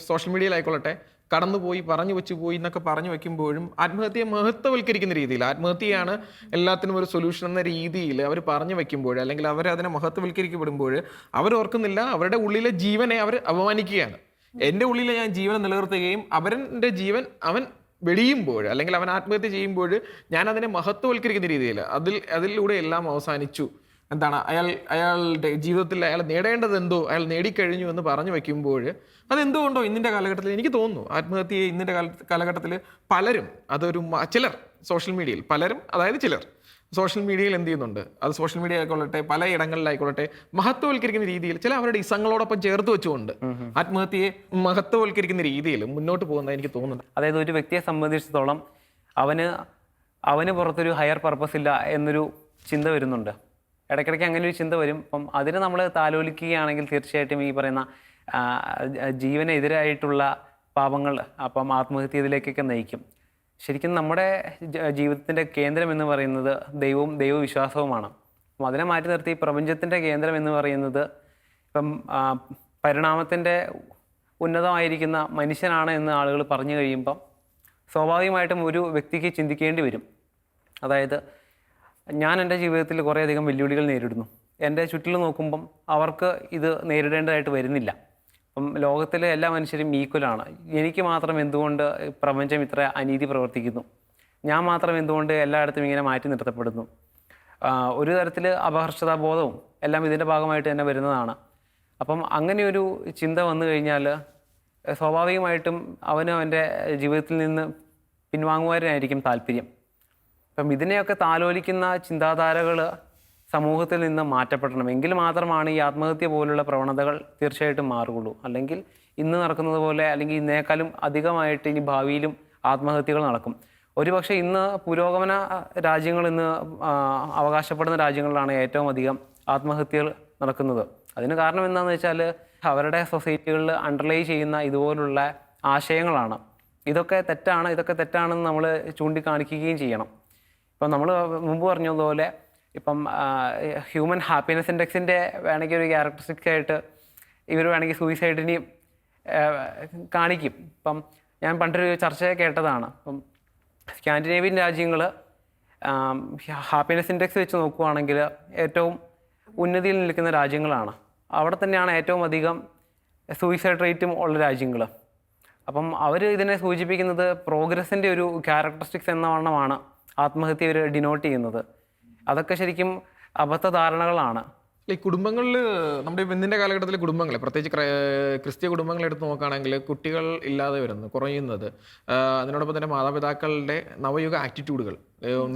സോഷ്യൽ മീഡിയയിലായിക്കൊള്ളട്ടെ കടന്നുപോയി പറഞ്ഞു വെച്ചു പോയി എന്നൊക്കെ പറഞ്ഞു വെക്കുമ്പോഴും ആത്മഹത്യയെ മഹത്വവൽക്കരിക്കുന്ന രീതിയിൽ ആത്മഹത്യയാണ് എല്ലാത്തിനും ഒരു സൊല്യൂഷൻ എന്ന രീതിയിൽ അവർ പറഞ്ഞു വെക്കുമ്പോൾ അല്ലെങ്കിൽ അവർ അതിനെ മഹത്വവൽക്കരിക്കപ്പെടുമ്പോൾ അവർ ഓർക്കുന്നില്ല അവരുടെ ഉള്ളിലെ ജീവനെ അവർ അപമാനിക്കുകയാണ്. എന്റെ ഉള്ളിലെ ഞാൻ ജീവനെ നിലനിർത്തുകയും അവരന്റെ ജീവൻ അവൻ വെടിയുമ്പോൾ അല്ലെങ്കിൽ അവൻ ആത്മഹത്യ ചെയ്യുമ്പോൾ ഞാൻ അതിനെ മഹത്വവൽക്കരിക്കുന്ന രീതിയിൽ അതിൽ അതിലൂടെ എല്ലാം അവസാനിച്ചു. എന്താണ്? അയാൾ അയാളുടെ ജീവിതത്തിൽ അയാൾ നേടേണ്ടത് എന്തോ അയാൾ നേടിക്കഴിഞ്ഞു എന്ന് പറഞ്ഞു വെക്കുമ്പോൾ അതെന്തുകൊണ്ടോ ഇന്നിന്റെ കാലഘട്ടത്തിൽ എനിക്ക് തോന്നുന്നു ആത്മഹത്യയെ ഇന്നിന്റെ കാല കാലഘട്ടത്തിൽ പലരും അതൊരു ചിലർ സോഷ്യൽ മീഡിയയിൽ പലരും അതായത് ചിലർ സോഷ്യൽ മീഡിയയിൽ എന്ത് ചെയ്യുന്നുണ്ട്? അത് സോഷ്യൽ മീഡിയ ആയിക്കൊള്ളട്ടെ പല ഇടങ്ങളിലായിക്കൊള്ളട്ടെ മഹത്വവൽക്കരിക്കുന്ന രീതിയിൽ ചില അവരുടെ ഇസങ്ങളോടൊപ്പം ചേർത്ത് വെച്ചുകൊണ്ട് ആത്മഹത്യയെ മഹത്വവൽക്കരിക്കുന്ന രീതിയിൽ മുന്നോട്ട് പോകുന്നത് എനിക്ക് തോന്നുന്നു അതായത് ഒരു വ്യക്തിയെ സംബന്ധിച്ചിടത്തോളം അവന് അവന് പുറത്തൊരു ഹയർ പർപ്പസ് ഇല്ല എന്നൊരു ചിന്ത വരുന്നുണ്ട്. ഇടയ്ക്കിടയ്ക്ക് അങ്ങനെ ഒരു ചിന്ത വരും. അപ്പം അതിന് നമ്മൾ താലോലിക്കുകയാണെങ്കിൽ തീർച്ചയായിട്ടും ഈ പറയുന്ന ജീവനെതിരായിട്ടുള്ള പാപങ്ങൾ അപ്പം ആത്മഹത്യ ഇതിലേക്കൊക്കെ നയിക്കും. ശരിക്കും നമ്മുടെ ജീവിതത്തിന്റെ കേന്ദ്രം എന്ന് പറയുന്നത് ദൈവവും ദൈവവിശ്വാസവുമാണ്. അപ്പം അതിനെ മാറ്റി നിർത്തി പ്രപഞ്ചത്തിന്റെ കേന്ദ്രം എന്ന് പറയുന്നത് ഇപ്പം പരിണാമത്തിന്റെ ഉന്നതമായിരിക്കുന്ന മനുഷ്യനാണ് എന്ന് ആളുകൾ പറഞ്ഞു കഴിയുമ്പം സ്വാഭാവികമായിട്ടും ഒരു വ്യക്തിക്ക് ചിന്തിക്കേണ്ടി വരും. അതായത് ഞാൻ എന്റെ ജീവിതത്തിൽ കുറേയധികം വെല്ലുവിളികൾ നേരിടുന്നു. എന്റെ ചുറ്റിൽ നോക്കുമ്പം അവർക്ക് ഇത് നേരിടേണ്ടതായിട്ട് വരുന്നില്ല. അപ്പം ലോകത്തിലെ എല്ലാ മനുഷ്യരും ഈക്വലാണ് എനിക്ക് മാത്രം എന്തുകൊണ്ട് പ്രപഞ്ചം ഇത്ര അനീതി പ്രവർത്തിക്കുന്നു? ഞാൻ മാത്രം എന്തുകൊണ്ട് എല്ലായിടത്തും ഇങ്ങനെ മാറ്റി നിർത്തപ്പെടുന്നു? ഒരു തരത്തിൽ അപഹർഷതാബോധവും എല്ലാം ഇതിന്റെ ഭാഗമായിട്ട് തന്നെ വരുന്നതാണ്. അപ്പം അങ്ങനെയൊരു ചിന്ത വന്നു കഴിഞ്ഞാൽ സ്വാഭാവികമായിട്ടും അവന് അവന്റെ ജീവിതത്തിൽ നിന്ന് പിൻവാങ്ങുവാനായിരിക്കും താല്പര്യം. അപ്പം ഇതിനെയൊക്കെ താലോലിക്കുന്ന ചിന്താധാരകൾ സമൂഹത്തിൽ നിന്ന് മാറ്റപ്പെടണം. എങ്കിൽ മാത്രമാണ് ഈ ആത്മഹത്യ പോലുള്ള പ്രവണതകൾ തീർച്ചയായിട്ടും മാറുകയുള്ളൂ. അല്ലെങ്കിൽ ഇന്ന് നടക്കുന്നത് പോലെ അല്ലെങ്കിൽ ഇന്നേക്കാളും അധികമായിട്ട് ഇനി ഭാവിയിലും ആത്മഹത്യകൾ നടക്കും. ഒരുപക്ഷെ ഇന്ന് പുരോഗമന രാജ്യങ്ങൾ ഇന്ന് അവകാശപ്പെടുന്ന രാജ്യങ്ങളിലാണ് ഏറ്റവും അധികം ആത്മഹത്യകൾ നടക്കുന്നത്. അതിന് കാരണം എന്താണെന്ന് വെച്ചാൽ അവരുടെ സൊസൈറ്റികളിൽ അണ്ടർലൈ ചെയ്യുന്ന ഇതുപോലുള്ള ആശയങ്ങളാണ്. ഇതൊക്കെ തെറ്റാണ് ഇതൊക്കെ തെറ്റാണെന്ന് നമ്മൾ ചൂണ്ടിക്കാണിക്കുകയും ചെയ്യണം. ഇപ്പം നമ്മൾ മുമ്പ് പറഞ്ഞതുപോലെ ഇപ്പം ഹ്യൂമൻ ഹാപ്പിനെസ് ഇൻഡെക്സിന്റെ വേണമെങ്കിൽ ഒരു ക്യാരക്ടറിസ്റ്റിക്സ് ആയിട്ട് ഇവർ വേണമെങ്കിൽ സൂയിസൈഡിനെയും കാണിക്കും. ഇപ്പം ഞാൻ പണ്ടൊരു ചർച്ച കേട്ടതാണ്. ഇപ്പം സ്കാൻഡിനേവിയൻ രാജ്യങ്ങൾ ഹാപ്പിനെസ് ഇൻഡെക്സ് വെച്ച് നോക്കുവാണെങ്കിൽ ഏറ്റവും ഉന്നതിയിൽ നിൽക്കുന്ന രാജ്യങ്ങളാണ്. അവിടെ തന്നെയാണ് ഏറ്റവും അധികം സൂയിസൈഡ് റേറ്റും ഉള്ള രാജ്യങ്ങൾ അപ്പം അവർ ഇതിനെ സൂചിപ്പിക്കുന്നത് പ്രോഗ്രസിന്റെ ഒരു ക്യാരക്ടറിസ്റ്റിക്സ് എന്ന വണ്ണമാണ്. ആത്മഹത്യ ഇവർ ഡിനോട്ട് ചെയ്യുന്നത്. അതൊക്കെ ശരിക്കും അബദ്ധ ധാരണകളാണ് ഈ കുടുംബങ്ങളിൽ നമ്മുടെ ഇന്നിന്റെ കാലഘട്ടത്തിലെ കുടുംബങ്ങൾ പ്രത്യേകിച്ച് ക്രിസ്ത്യ ക്രിസ്തീയ കുടുംബങ്ങൾ എടുത്ത് നോക്കുകയാണെങ്കിൽ കുട്ടികൾ ഇല്ലാതെ വരുന്നു കുറയുന്നത്. അതിനോടൊപ്പം തന്നെ മാതാപിതാക്കളുടെ നവയുഗ ആറ്റിറ്റ്യൂഡുകൾ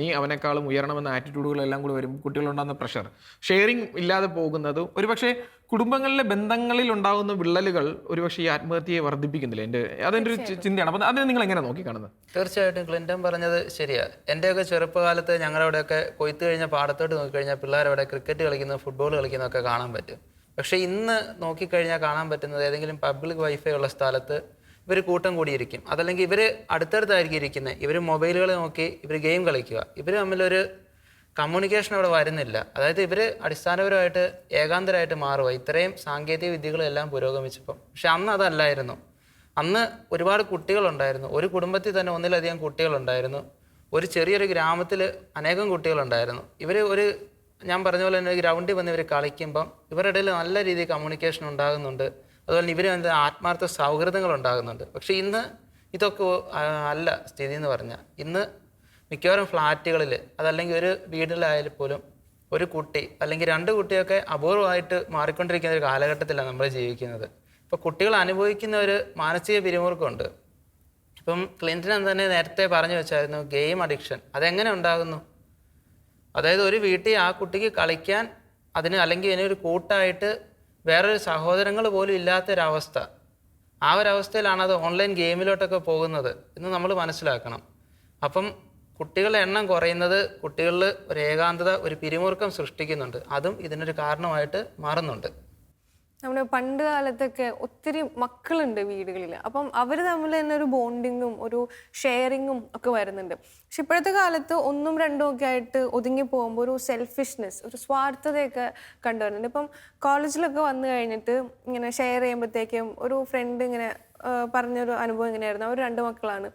നീ അവനേക്കാളും ഉയരണമെന്ന ആറ്റിറ്റ്യൂഡുകളെല്ലാം കൂടി വരും കുട്ടികളുണ്ടാകുന്ന പ്രഷർ ഷെയറിങ് ഇല്ലാതെ പോകുന്നത് ഒരുപക്ഷെ കുടുംബങ്ങളിലെ ബന്ധങ്ങളിൽ ഉണ്ടാകുന്ന വിള്ളലുകൾ ഒരുപക്ഷെ ഈ ആത്മഹത്യയെ വർദ്ധിപ്പിക്കുന്നില്ല? എന്റെ അതെന്റെ ഒരു ചിന്തയാണ്. അപ്പം അതിനെ നിങ്ങൾ എങ്ങനെ നോക്കിക്കാണുന്നത് തീർച്ചയായിട്ടും ക്ലിന്റൺ പറഞ്ഞത് ശരിയാ. എന്റെയൊക്കെ ചെറുപ്പകാലത്ത് ഞങ്ങളുടെ അവിടെയൊക്കെ കൊയ്ത്ത് കഴിഞ്ഞ പാടത്തോട്ട് നോക്കിക്കഴിഞ്ഞാൽ പിള്ളേരവിടെ ക്രിക്കറ്റ് കളിക്കുന്നു ഫുട്ബോൾ കളിക്കുന്നതൊക്കെ കാണാൻ പറ്റും. പക്ഷേ ഇന്ന് നോക്കിക്കഴിഞ്ഞാൽ കാണാൻ പറ്റുന്നത് ഏതെങ്കിലും പബ്ലിക് വൈഫൈ ഉള്ള സ്ഥലത്ത് ഇവർ കൂട്ടം കൂടിയിരിക്കും. അതല്ലെങ്കിൽ ഇവർ അടുത്തടുത്തായിരിക്കും ഇരിക്കുന്നത് ഇവർ മൊബൈലുകൾ നോക്കി ഇവർ ഗെയിം കളിക്കുക. ഇവർ തമ്മിലൊരു കമ്മ്യൂണിക്കേഷൻ അവിടെ വരുന്നില്ല. അതായത് ഇവർ അടിസ്ഥാനപരമായിട്ട് ഏകാന്തരായിട്ട് മാറുക ഇത്രയും സാങ്കേതിക വിദ്യകളെല്ലാം പുരോഗമിച്ചപ്പം. പക്ഷെ അന്ന് അതല്ലായിരുന്നു. അന്ന് ഒരുപാട് കുട്ടികളുണ്ടായിരുന്നു. ഒരു കുടുംബത്തിൽ തന്നെ ഒന്നിലധികം കുട്ടികളുണ്ടായിരുന്നു. ഒരു ചെറിയൊരു ഗ്രാമത്തിൽ അനേകം കുട്ടികളുണ്ടായിരുന്നു. ഇവർ ഒരു ഞാൻ പറഞ്ഞ പോലെ തന്നെ ഗ്രൗണ്ടിൽ വന്ന് ഇവർ കളിക്കുമ്പം ഇവരുടെ ഇടയിൽ നല്ല രീതിയിൽ കമ്മ്യൂണിക്കേഷൻ ഉണ്ടാകുന്നുണ്ട്. അതുപോലെ ഇവർ എന്താ ആത്മാർത്ഥ സൗഹൃദങ്ങൾ ഉണ്ടാകുന്നുണ്ട്. പക്ഷേ ഇന്ന് ഇതൊക്കെ അല്ല സ്ഥിതി എന്ന് പറഞ്ഞാൽ ഇന്ന് മിക്കവാറും ഫ്ലാറ്റുകളിൽ അതല്ലെങ്കിൽ ഒരു വീടിലായാലും പോലും ഒരു കുട്ടി അല്ലെങ്കിൽ രണ്ട് കുട്ടിയൊക്കെ അപൂർവമായിട്ട് മാറിക്കൊണ്ടിരിക്കുന്ന ഒരു കാലഘട്ടത്തിലാണ് നമ്മൾ ജീവിക്കുന്നത്. ഇപ്പോൾ കുട്ടികൾ അനുഭവിക്കുന്ന ഒരു മാനസിക പിരിമുറുക്കമുണ്ട്. ഇപ്പം ക്ലിന്റൻ തന്നെ നേരത്തെ പറഞ്ഞു വെച്ചായിരുന്നു ഗെയിം അഡിക്ഷൻ. അതെങ്ങനെ ഉണ്ടാകുന്നു? അതായത് ഒരു വീട്ടിൽ ആ കുട്ടിക്ക് കളിക്കാൻ അതിന് അല്ലെങ്കിൽ അതിനൊരു കൂട്ടായിട്ട് വേറൊരു സഹോദരങ്ങൾ പോലും ഇല്ലാത്തൊരവസ്ഥ. ആ ഒരവസ്ഥയിലാണ് അത് ഓൺലൈൻ ഗെയിമിലോട്ടൊക്കെ പോകുന്നത് എന്ന് നമ്മൾ മനസ്സിലാക്കണം. അപ്പം കുട്ടികളുടെ എണ്ണം കുറയുന്നത് കുട്ടികളിൽ ഒരു ഏകാന്തത ഒരു പിരിമുറുക്കം സൃഷ്ടിക്കുന്നുണ്ട്. അതും ഇതിനൊരു കാരണമായിട്ട് മാറുന്നുണ്ട്. നമ്മുടെ പണ്ട് കാലത്തൊക്കെ ഒത്തിരി മക്കളുണ്ട് വീടുകളിൽ. അപ്പം അവർ തമ്മിൽ തന്നെ ഒരു ബോണ്ടിങ്ങും ഒരു ഷെയറിങ്ങും ഒക്കെ വരുന്നുണ്ട്. പക്ഷെ ഇപ്പോഴത്തെ കാലത്ത് ഒന്നും രണ്ടും ഒക്കെ ആയിട്ട് ഒതുങ്ങി പോകുമ്പോൾ ഒരു സെൽഫിഷ്നെസ് ഒരു സ്വാർത്ഥതയൊക്കെ കണ്ടുവരുന്നുണ്ട് ഇപ്പം കോളേജിലൊക്കെ വന്നു കഴിഞ്ഞിട്ട് ഇങ്ങനെ ഷെയർ ചെയ്യുമ്പോഴത്തേക്കും ഒരു ഫ്രണ്ട് ഇങ്ങനെ പറഞ്ഞൊരു അനുഭവം ഇങ്ങനെയായിരുന്നു. അവർ രണ്ട് മക്കളാണ്.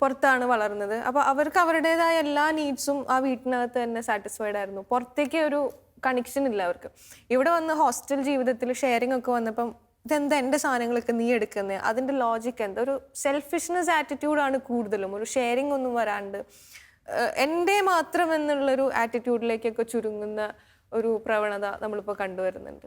പുറത്താണ് വളർന്നത്. അപ്പോൾ അവർക്ക് അവരുടേതായ എല്ലാ നീഡ്സും ആ വീട്ടിനകത്ത് തന്നെ സാറ്റിസ്ഫൈഡ് ആയിരുന്നു. പുറത്തേക്ക് ഒരു കണക്ഷൻ ഇല്ല അവർക്ക്. ഇവിടെ വന്ന് ഹോസ്റ്റൽ ജീവിതത്തിൽ ഷെയറിംഗ് ഒക്കെ വന്നപ്പം ഇതെന്താ എന്റെ സാധനങ്ങളൊക്കെ നീ എടുക്കുന്നത് അതിന്റെ ലോജിക്ക് എന്താ? ഒരു സെൽഫിഷ്നെസ് ആറ്റിറ്റ്യൂഡാണ് കൂടുതലും. ഒരു ഷെയറിംഗ് ഒന്നും വരാണ്ട് എന്റെ മാത്രം എന്നുള്ളൊരു ആറ്റിറ്റ്യൂഡിലേക്കൊക്കെ ചുരുങ്ങുന്ന ഒരു പ്രവണത നമ്മളിപ്പോൾ കണ്ടുവരുന്നുണ്ട്.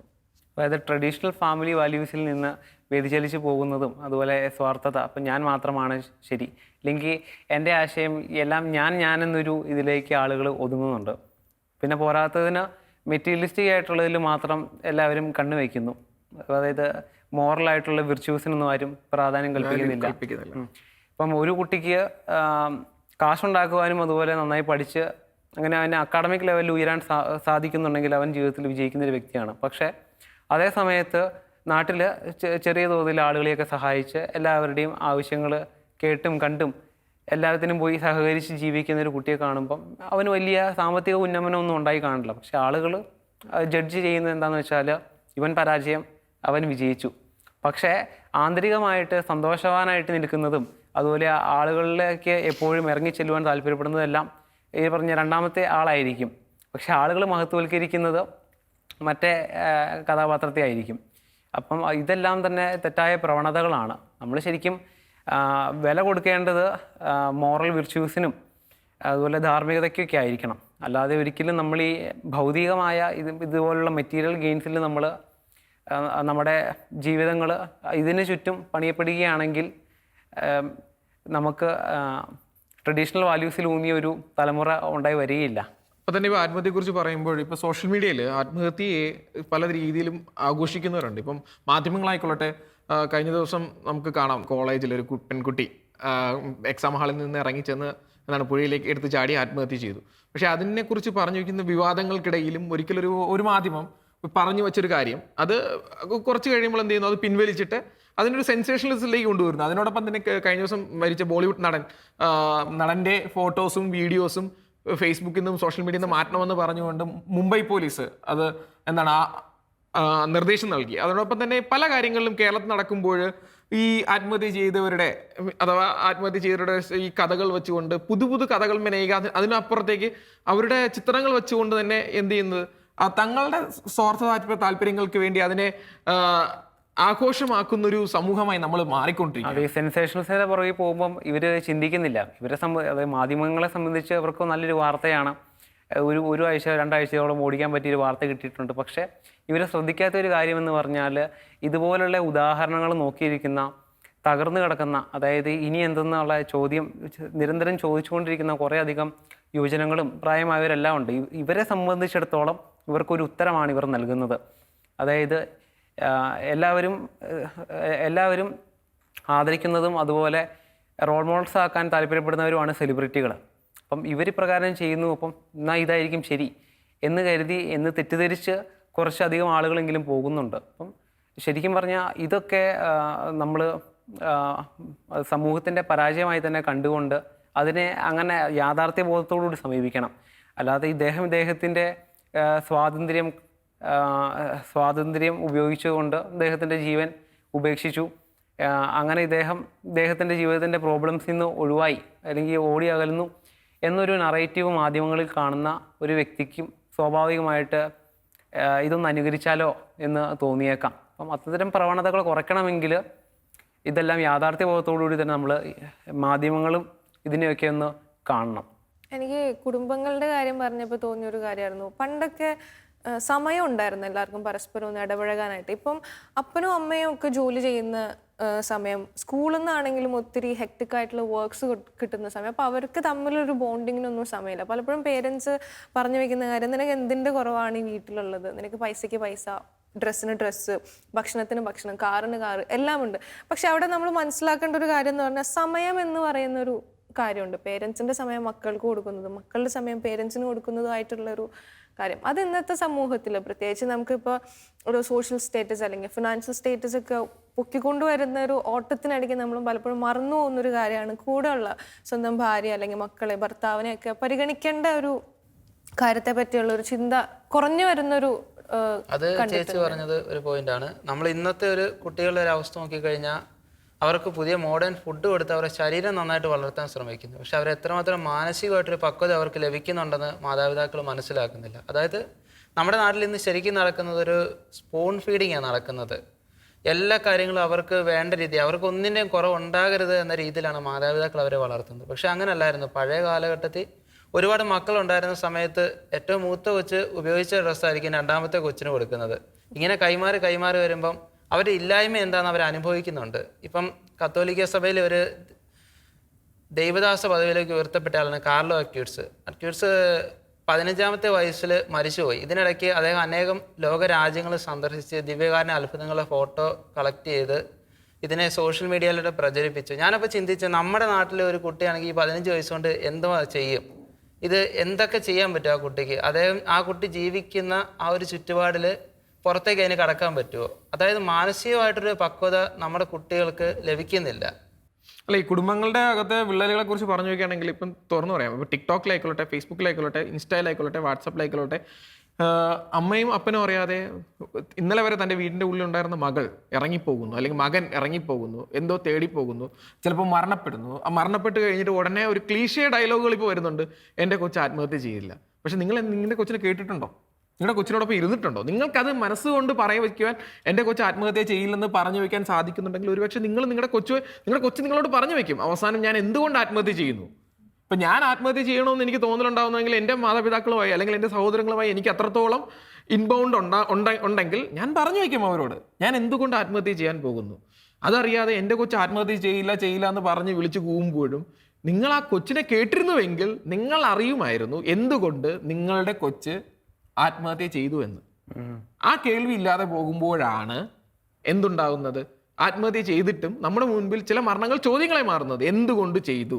അതായത് ട്രഡീഷണൽ ഫാമിലി വാല്യൂസിൽ നിന്ന് വ്യതിചലിച്ച് പോകുന്നതും അതുപോലെ സ്വാർത്ഥത അപ്പം ഞാൻ മാത്രമാണ് ശരി. ഇല്ലെങ്കിൽ എന്റെ ആശയം എല്ലാം ഞാൻ ഞാൻ എന്നൊരു ഇതിലേക്ക് ആളുകൾ ഒതുങ്ങുന്നുണ്ട്. പിന്നെ പോരാത്തതിന് മെറ്റീരിയലിസ്റ്റിക് ആയിട്ടുള്ളതിൽ മാത്രം എല്ലാവരും കണ്ണുവയ്ക്കുന്നു അതായത് മോറലായിട്ടുള്ള വിർച്യൂസിനൊന്നും ആരും പ്രാധാന്യം കൽപ്പിക്കുന്നില്ല. ഇപ്പം ഒരു കുട്ടിക്ക് കാശുണ്ടാക്കുവാനും അതുപോലെ നന്നായി പഠിച്ച് അങ്ങനെ അവന് അക്കാഡമിക് ലെവലിൽ ഉയരാൻ സാ സാധിക്കുന്നുണ്ടെങ്കിൽ അവൻ ജീവിതത്തിൽ വിജയിക്കുന്ന ഒരു വ്യക്തിയാണ്. പക്ഷേ അതേ സമയത്ത് നാട്ടിൽ ചെറിയ തോതിൽ ആളുകളെയൊക്കെ സഹായിച്ച് എല്ലാവരുടെയും ആവശ്യങ്ങൾ കേട്ടും കണ്ടും എല്ലാത്തിനും പോയി സഹകരിച്ച് ജീവിക്കുന്ന ഒരു കുട്ടിയെ കാണുമ്പം അവന് വലിയ സാമ്പത്തിക ഉന്നമനമൊന്നും ഉണ്ടായി കാണില്ല. പക്ഷെ ആളുകൾ ജഡ്ജ് ചെയ്യുന്നത് എന്താണെന്ന് വെച്ചാൽ ഇവൻ പരാജയം അവൻ വിജയിച്ചു. പക്ഷേ ആന്തരികമായിട്ട് സന്തോഷവാനായിട്ട് നിൽക്കുന്നതും അതുപോലെ ആളുകളിലേക്ക് എപ്പോഴും ഇറങ്ങിച്ചെല്ലുവാൻ താല്പര്യപ്പെടുന്നതെല്ലാം ഈ പറഞ്ഞ രണ്ടാമത്തെ ആളായിരിക്കും. പക്ഷെ ആളുകൾ മഹത്വവൽക്കരിക്കുന്നത് മറ്റേ കഥാപാത്രത്തെ ആയിരിക്കും. അപ്പം ഇതെല്ലാം തന്നെ തെറ്റായ പ്രവണതകളാണ്. നമ്മൾ ശരിക്കും വില കൊടുക്കേണ്ടത് മോറൽ വിർച്യൂസിനും അതുപോലെ ധാർമ്മികതയ്ക്കൊക്കെ ആയിരിക്കണം. അല്ലാതെ ഒരിക്കലും നമ്മൾ ഈ ഭൗതികമായ ഇത് ഇതുപോലുള്ള മെറ്റീരിയൽ ഗെയിംസിൽ നമ്മൾ നമ്മുടെ ജീവിതങ്ങൾ ഇതിന് ചുറ്റും പണിയപ്പെടുകയാണെങ്കിൽ നമുക്ക് ട്രഡീഷണൽ വാല്യൂസിൽ ഊന്നിയ ഒരു തലമുറ ഉണ്ടായി വരികയില്ല. അപ്പൊ തന്നെ ഇപ്പൊ ആത്മഹത്യയെക്കുറിച്ച് പറയുമ്പോൾ ഇപ്പൊ സോഷ്യൽ മീഡിയയിൽ ആത്മഹത്യയെ പല രീതിയിലും ആഘോഷിക്കുന്നവരുണ്ട്. ഇപ്പം മാധ്യമങ്ങളായിക്കൊള്ളട്ടെ കഴിഞ്ഞ ദിവസം നമുക്ക് കാണാം കോളേജിൽ ഒരു പെൺകുട്ടി എക്സാം ഹാളിൽ നിന്ന് ഇറങ്ങി ചെന്ന് എന്താണ് പുഴയിലേക്ക് എടുത്ത് ചാടി ആത്മഹത്യ ചെയ്തു. പക്ഷെ അതിനെക്കുറിച്ച് പറഞ്ഞു വയ്ക്കുന്ന വിവാദങ്ങൾക്കിടയിലും ഒരിക്കലൊരു ഒരു മാധ്യമം പറഞ്ഞു വെച്ചൊരു കാര്യം അത് കുറച്ച് കഴിയുമ്പോൾ എന്ത് ചെയ്യുന്നു? അത് പിൻവലിച്ചിട്ട് അതിനൊരു സെൻസേഷണലിസത്തിലേക്ക് കൊണ്ടുവരുന്നു. അതിനോടൊപ്പം തന്നെ കഴിഞ്ഞ ദിവസം മരിച്ച ബോളിവുഡ് നടൻ നടന്റെ ഫോട്ടോസും വീഡിയോസും ഫേസ്ബുക്കിൽ നിന്നും സോഷ്യൽ മീഡിയയിൽ നിന്ന് മാറ്റണമെന്ന് പറഞ്ഞുകൊണ്ട് മുംബൈ പോലീസ് അത് എന്താണ് ആ നിർദ്ദേശം നൽകി. അതോടൊപ്പം തന്നെ പല കാര്യങ്ങളിലും കേരളത്തിൽ നടക്കുമ്പോൾ ഈ ആത്മഹത്യ ചെയ്തവരുടെ അഥവാ ആത്മഹത്യ ചെയ്തവരുടെ ഈ കഥകൾ വെച്ചുകൊണ്ട് പുതു പുതു കഥകൾ മെനയുക അത് അതിനപ്പുറത്തേക്ക് അവരുടെ ചിത്രങ്ങൾ വെച്ചുകൊണ്ട് തന്നെ എന്ത് ചെയ്യുന്നത്? തങ്ങളുടെ സ്വാർത്ഥ താല്പര്യ താല്പര്യങ്ങൾക്ക് വേണ്ടി അതിനെ ആഘോഷമാക്കുന്ന ഒരു സമൂഹമായി നമ്മൾ മാറിക്കൊണ്ടിരിക്കും അത് ഈ സെൻസേഷൻസിന്റെ പുറകെ പോകുമ്പം ഇവർ ചിന്തിക്കുന്നില്ല. ഇവരെ സംബന്ധ അതായത് മാധ്യമങ്ങളെ സംബന്ധിച്ച് അവർക്ക് നല്ലൊരു വാർത്തയാണ്. ഒരു ഒരു ആഴ്ച രണ്ടാഴ്ചയോളം ഓടിക്കാൻ പറ്റിയൊരു വാർത്ത കിട്ടിയിട്ടുണ്ട്. പക്ഷേ ഇവരെ ശ്രദ്ധിക്കാത്ത ഒരു കാര്യമെന്ന് പറഞ്ഞാൽ ഇതുപോലുള്ള ഉദാഹരണങ്ങൾ നോക്കിയിരിക്കുന്ന തകർന്നു കിടക്കുന്ന അതായത് ഇനി എന്തെന്നുള്ള ചോദ്യം നിരന്തരം ചോദിച്ചുകൊണ്ടിരിക്കുന്ന കുറേ അധികം യുവജനങ്ങളും പ്രായമായവരെല്ലാം ഉണ്ട്. ഇവരെ സംബന്ധിച്ചിടത്തോളം ഇവർക്കൊരു ഉത്തരമാണ് ഇവർ നൽകുന്നത്. അതായത് എല്ലാവരും എല്ലാവരും ആദരിക്കുന്നതും അതുപോലെ റോൾ മോഡൽസ് ആക്കാൻ താല്പര്യപ്പെടുന്നവരുമാണ് സെലിബ്രിറ്റികൾ അപ്പം ഇവർ പ്രകാരം ചെയ്യുന്നു അപ്പം എന്നാൽ ഇതായിരിക്കും ശരി എന്ന് കരുതി എന്ന് തെറ്റിദ്ധരിച്ച് കുറച്ചധികം ആളുകളെങ്കിലും പോകുന്നുണ്ട്. അപ്പം ശരിക്കും പറഞ്ഞാൽ ഇതൊക്കെ നമ്മൾ സമൂഹത്തിന്റെ പരാജയമായി തന്നെ കണ്ടുകൊണ്ട് അതിനെ അങ്ങനെ യാഥാർത്ഥ്യ ബോധത്തോടുകൂടി സമീപിക്കണം. അല്ലാതെ ഇദ്ദേഹം ഇദ്ദേഹത്തിന്റെ സ്വാതന്ത്ര്യം സ്വാതന്ത്ര്യം ഉപയോഗിച്ചുകൊണ്ട് അദ്ദേഹത്തിന്റെ ജീവൻ ഉപേക്ഷിച്ചു. അങ്ങനെ ഇദ്ദേഹം ഇദ്ദേഹത്തിന്റെ ജീവിതത്തിന്റെ പ്രോബ്ലംസിൽ നിന്ന് ഒഴിവായി അല്ലെങ്കിൽ ഓടി അകലുന്നു എന്നൊരു നറേറ്റീവ് മാധ്യമങ്ങളിൽ കാണുന്ന ഒരു വ്യക്തിക്കും സ്വാഭാവികമായിട്ട് ഇതൊന്ന് അനുകരിച്ചാലോ എന്ന് തോന്നിയേക്കാം. അപ്പം അത്തരം പ്രവണതകൾ കുറയ്ക്കണമെങ്കിൽ ഇതെല്ലാം യാഥാർത്ഥ്യബോധത്തോടുകൂടി തന്നെ നമ്മൾ മാധ്യമങ്ങളും ഇതിനെയൊക്കെ ഒന്ന് കാണണം. എനിക്ക് കുടുംബങ്ങളുടെ കാര്യം പറഞ്ഞപ്പോൾ തോന്നിയൊരു കാര്യമായിരുന്നു. പണ്ടൊക്കെ സമയം ഉണ്ടായിരുന്നു എല്ലാവർക്കും പരസ്പരം ഒന്ന് ഇടപഴകാനായിട്ട്. ഇപ്പം അപ്പനും അമ്മയും ഒക്കെ ജോലി ചെയ്യുന്ന സമയം സ്കൂളിൽ നിന്നാണെങ്കിലും ഒത്തിരി ഹെക്ടിക് ആയിട്ടുള്ള വർക്ക്സ് കിട്ടുന്ന സമയം. അപ്പോൾ അവർക്ക് തമ്മിലൊരു ബോണ്ടിങ്ങിനൊന്നും സമയമില്ല. പലപ്പോഴും പേരൻസ് പറഞ്ഞു വെക്കുന്ന കാര്യം നിനക്ക് എന്തിന്റെ കുറവാണ് ഈ വീട്ടിലുള്ളത്? നിനക്ക് പൈസയ്ക്ക് പൈസ ഡ്രസ്സിന് ഡ്രസ്സ് ഭക്ഷണത്തിന് ഭക്ഷണം കാറിന് കാറ് എല്ലാം ഉണ്ട്. പക്ഷെ അവിടെ നമ്മൾ മനസ്സിലാക്കേണ്ട ഒരു കാര്യം എന്ന് പറഞ്ഞാൽ സമയം എന്ന് പറയുന്ന ഒരു കാര്യമുണ്ട്. പേരൻസിന്റെ സമയം മക്കൾക്ക് കൊടുക്കുന്നതും മക്കളുടെ സമയം പേരൻസിന് കൊടുക്കുന്നതുമായിട്ടുള്ളൊരു കാര്യം. അത് ഇന്നത്തെ സമൂഹത്തിൽ പ്രത്യേകിച്ച് നമുക്കിപ്പോൾ ഒരു സോഷ്യൽ സ്റ്റേറ്റസ് അല്ലെങ്കിൽ ഫിനാൻഷ്യൽ സ്റ്റേറ്റസ് ഒക്കെ പൊക്കിക്കൊണ്ടുവരുന്ന ഒരു ഓട്ടത്തിനിടയ്ക്ക് നമ്മൾ പലപ്പോഴും മറന്നു പോകുന്നൊരു കാര്യമാണ് കൂടെയുള്ള സ്വന്തം ഭാര്യ അല്ലെങ്കിൽ മക്കളെ ഭർത്താവിനെയൊക്കെ പരിഗണിക്കേണ്ട ഒരു കാര്യത്തെ പറ്റിയുള്ള ഒരു ചിന്ത കുറഞ്ഞു വരുന്നൊരു അത് ചേച്ചി പറഞ്ഞത് ഒരു പോയിന്റ് ആണ്. നമ്മൾ ഇന്നത്തെ ഒരു കുട്ടികളുടെ ഒരു അവസ്ഥ നോക്കിക്കഴിഞ്ഞാൽ അവർക്ക് പുതിയ മോഡേൺ ഫുഡ് കൊടുത്ത് അവരുടെ ശരീരം നന്നായിട്ട് വളർത്താൻ ശ്രമിക്കുന്നു. പക്ഷെ അവർ എത്രമാത്രം മാനസികമായിട്ടൊരു പക്വത അവർക്ക് ലഭിക്കുന്നുണ്ടെന്ന് മാതാപിതാക്കൾ മനസ്സിലാക്കുന്നില്ല. അതായത് നമ്മുടെ നാട്ടിൽ ഇന്ന് ശരിക്കും നടക്കുന്നത് ഒരു സ്പൂൺ ഫീഡിങ്ങാണ് നടക്കുന്നത്. എല്ലാ കാര്യങ്ങളും അവർക്ക് വേണ്ട രീതി അവർക്ക് ഒന്നിന്റെയും കുറവ് ഉണ്ടാകരുത് എന്ന രീതിയിലാണ് മാതാപിതാക്കൾ അവരെ വളർത്തുന്നത്. പക്ഷെ അങ്ങനെയല്ലായിരുന്നു പഴയ കാലഘട്ടത്തിൽ ഒരുപാട് മക്കളുണ്ടായിരുന്ന സമയത്ത് ഏറ്റവും മൂത്ത കൊച്ച് ഉപയോഗിച്ച ഡ്രസ്സായിരിക്കും രണ്ടാമത്തെ കൊച്ചിന് കൊടുക്കുന്നത്. ഇങ്ങനെ കൈമാറി കൈമാറി വരുമ്പം അവരുടെ ഇല്ലായ്മ എന്താണെന്ന് അവർ അനുഭവിക്കുന്നുണ്ട്. ഇപ്പം കത്തോലിക്ക സഭയിൽ ഒരു ദൈവദാസ പദവിയിലേക്ക് ഉയർത്തപ്പെട്ട ആളാണ് കാർലോ അക്യൂട്സ്. അക്യൂട്സ് പതിനഞ്ചാമത്തെ വയസ്സിൽ മരിച്ചുപോയി. ഇതിനിടയ്ക്ക് അദ്ദേഹം അനേകം ലോകരാജ്യങ്ങൾ സന്ദർശിച്ച് ദിവ്യകാരന്റെ അത്ഭുതങ്ങളുടെ ഫോട്ടോ കളക്ട് ചെയ്ത് ഇതിനെ സോഷ്യൽ മീഡിയയിലൂടെ പ്രചരിപ്പിച്ചു. ഞാനപ്പോൾ ചിന്തിച്ചു നമ്മുടെ നാട്ടിലെ ഒരു കുട്ടിയാണെങ്കിൽ ഈ പതിനഞ്ച് വയസ്സുകൊണ്ട് എന്തോ ചെയ്യും. ഇത് എന്തൊക്കെ ചെയ്യാൻ പറ്റും ആ കുട്ടിക്ക്? അദ്ദേഹം ആ കുട്ടി ജീവിക്കുന്ന ആ ഒരു ചുറ്റുപാടിൽ പുറത്തേക്ക് അതിന് കടക്കാൻ പറ്റുമോ അതായത് മാനസികമായിട്ടൊരു പക്വത നമ്മുടെ കുട്ടികൾക്ക് ലഭിക്കുന്നില്ല. അല്ല ഈ കുടുംബങ്ങളുടെ അകത്തെ വിള്ളലുകളെ കുറിച്ച് പറഞ്ഞു നോക്കുകയാണെങ്കിൽ ഇപ്പം തുറന്നു പറയാം. ഇപ്പം ടിക്ടോക്കിലായിക്കോട്ടെ ഫേസ്ബുക്കിലായിക്കോട്ടെ ഇൻസ്റ്റയിലായിക്കോട്ടെ വാട്സപ്പിലായിക്കോട്ടെ അമ്മയും അപ്പനും അറിയാതെ ഇന്നലെ വരെ തന്റെ വീടിന്റെ ഉള്ളിൽ ഉണ്ടായിരുന്ന മകൾ ഇറങ്ങിപ്പോകുന്നു അല്ലെങ്കിൽ മകൻ ഇറങ്ങിപ്പോകുന്നു എന്തോ തേടിപ്പോകുന്നു ചിലപ്പോൾ മരണപ്പെടുന്നു. ആ മരണപ്പെട്ട് കഴിഞ്ഞിട്ട് ഉടനെ ഒരു ക്ലീശിയ ഡയലോഗുകൾ ഇപ്പോൾ വരുന്നുണ്ട് എന്റെ കൊച്ച് ആത്മഹത്യ ചെയ്യില്ല പക്ഷെ നിങ്ങൾ നിങ്ങളുടെ കൊച്ചിനെ കേട്ടിട്ടുണ്ടോ? നിങ്ങളുടെ കൊച്ചിനോടൊപ്പം ഇരുന്നിട്ടുണ്ടോ? നിങ്ങൾക്കത് മനസ്സുകൊണ്ട് പറയ വയ്ക്കുവാൻ എന്റെ കൊച്ചു ആത്മഹത്യ ചെയ്യില്ലെന്ന് പറഞ്ഞു വയ്ക്കാൻ സാധിക്കുന്നുണ്ടെങ്കിൽ ഒരുപക്ഷെ നിങ്ങൾ നിങ്ങളുടെ കൊച്ചു നിങ്ങളുടെ കൊച്ചു നിങ്ങളോട് പറഞ്ഞു വയ്ക്കും അവസാനം ഞാൻ എന്തുകൊണ്ട് ആത്മഹത്യ ചെയ്യുന്നു? ഇപ്പം ഞാൻ ആത്മഹത്യ ചെയ്യണമെന്ന് എനിക്ക് തോന്നലുണ്ടാവുന്നെങ്കിൽ എന്റെ മാതാപിതാക്കളുമായി അല്ലെങ്കിൽ എന്റെ സഹോദരങ്ങളുമായി എനിക്ക് അത്രത്തോളം ഇൻബൗണ്ട് ഉണ്ട- ഉണ്ടെങ്കിൽ ഞാൻ പറഞ്ഞു വയ്ക്കും അവരോട് ഞാൻ എന്തുകൊണ്ട് ആത്മഹത്യ ചെയ്യാൻ പോകുന്നു? അതറിയാതെ എന്റെ കൊച്ചു ആത്മഹത്യ ചെയ്യില്ല ചെയ്യില്ല എന്ന് പറഞ്ഞ് വിളിച്ച് കൂവുമ്പോഴും നിങ്ങൾ ആ കൊച്ചിനെ കേട്ടിരുന്നുവെങ്കിൽ നിങ്ങൾ അറിയുമായിരുന്നു എന്തുകൊണ്ട് നിങ്ങളുടെ കൊച്ച് ആത്മഹത്യ ചെയ്തു എന്ന്. ആ കേൾവി ഇല്ലാതെ പോകുമ്പോഴാണ് എന്തുണ്ടാകുന്നത് ആത്മഹത്യ ചെയ്തിട്ടും നമ്മുടെ മുൻപിൽ ചില മരണങ്ങൾ ചോദ്യങ്ങളെ മാറുന്നത്. എന്തുകൊണ്ട് ചെയ്തു?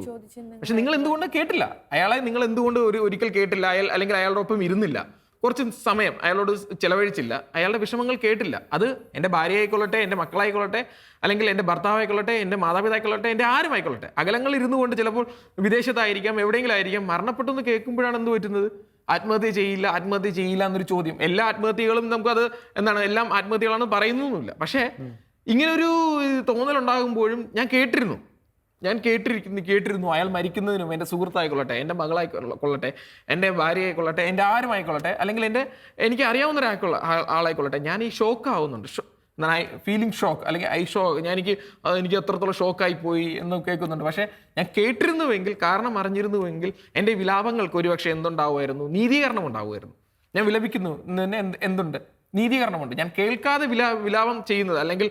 പക്ഷെ നിങ്ങൾ എന്തുകൊണ്ട് കേട്ടില്ല? അയാളെ നിങ്ങൾ എന്തുകൊണ്ട് ഒരു ഒരിക്കൽ കേട്ടില്ല? അയാൾ അല്ലെങ്കിൽ അയാളുടെ ഒപ്പം ഇരുന്നില്ല? കുറച്ച് സമയം അയാളോട് ചെലവഴിച്ചില്ല. അയാളുടെ വിഷമങ്ങൾ കേട്ടില്ല. അത് എന്റെ ഭാര്യയായിക്കൊള്ളട്ടെ എന്റെ മക്കളായിക്കൊള്ളട്ടെ അല്ലെങ്കിൽ എന്റെ ഭർത്താവായിക്കൊള്ളട്ടെ എന്റെ മാതാപിതാക്കളട്ടെ എന്റെ ആരുമായിക്കൊള്ളട്ടെ. അകലങ്ങളിൽ ഇരുന്നു കൊണ്ട് ചിലപ്പോൾ വിദേശത്തായിരിക്കാം എവിടെയെങ്കിലും ആയിരിക്കാം മരണപ്പെട്ടു എന്ന് കേൾക്കുമ്പോഴാണ് എന്ത് പറ്റുന്നത്? ആത്മഹത്യ ചെയ്യില്ല ആത്മഹത്യ ചെയ്യില്ല എന്നൊരു ചോദ്യം. എല്ലാ ആത്മഹത്യകളും നമുക്കത് എന്താണ് എല്ലാം ആത്മഹത്യകളാണ് പറയുന്നൊന്നുമില്ല. പക്ഷേ ഇങ്ങനൊരു തോന്നലുണ്ടാകുമ്പോഴും ഞാൻ കേട്ടിരുന്നു. ഞാൻ കേട്ടിരിക്കുന്നു കേട്ടിരുന്നു. അയാൾ മരിക്കുന്നതിനും എന്റെ സുഹൃത്തായിക്കൊള്ളട്ടെ എന്റെ മകളായി കൊള്ളട്ടെ എന്റെ ഭാര്യയായിക്കൊള്ളട്ടെ എന്റെ ആരുമായിക്കൊള്ളട്ടെ അല്ലെങ്കിൽ എന്റെ എനിക്ക് അറിയാവുന്ന ഒരാൾക്കുള്ള ആളായിക്കൊള്ളട്ടെ ഞാൻ ഈ ഷോക്ക് ആവുന്നുണ്ട്. ഫീലിംഗ് ഷോക്ക് അല്ലെങ്കിൽ ഐ ഷോ ഞാൻ എനിക്ക് അത് എനിക്ക് എത്രത്തോളം ഷോക്കായി പോയി എന്ന് കേൾക്കുന്നുണ്ട്. പക്ഷേ ഞാൻ കേട്ടിരുന്നുവെങ്കിൽ കാരണം അറിഞ്ഞിരുന്നുവെങ്കിൽ എന്റെ വിലാപങ്ങൾക്ക് ഒരുപക്ഷെ എന്തുണ്ടാവുമായിരുന്നു? നീതീകരണം ഉണ്ടാവുമായിരുന്നു. ഞാൻ വിലപിക്കുന്നു. തന്നെ എന്ത് എന്തുണ്ട്? നീതീകരണമുണ്ട്. ഞാൻ കേൾക്കാതെ വിലാ വിലാപം ചെയ്യുന്നത് അല്ലെങ്കിൽ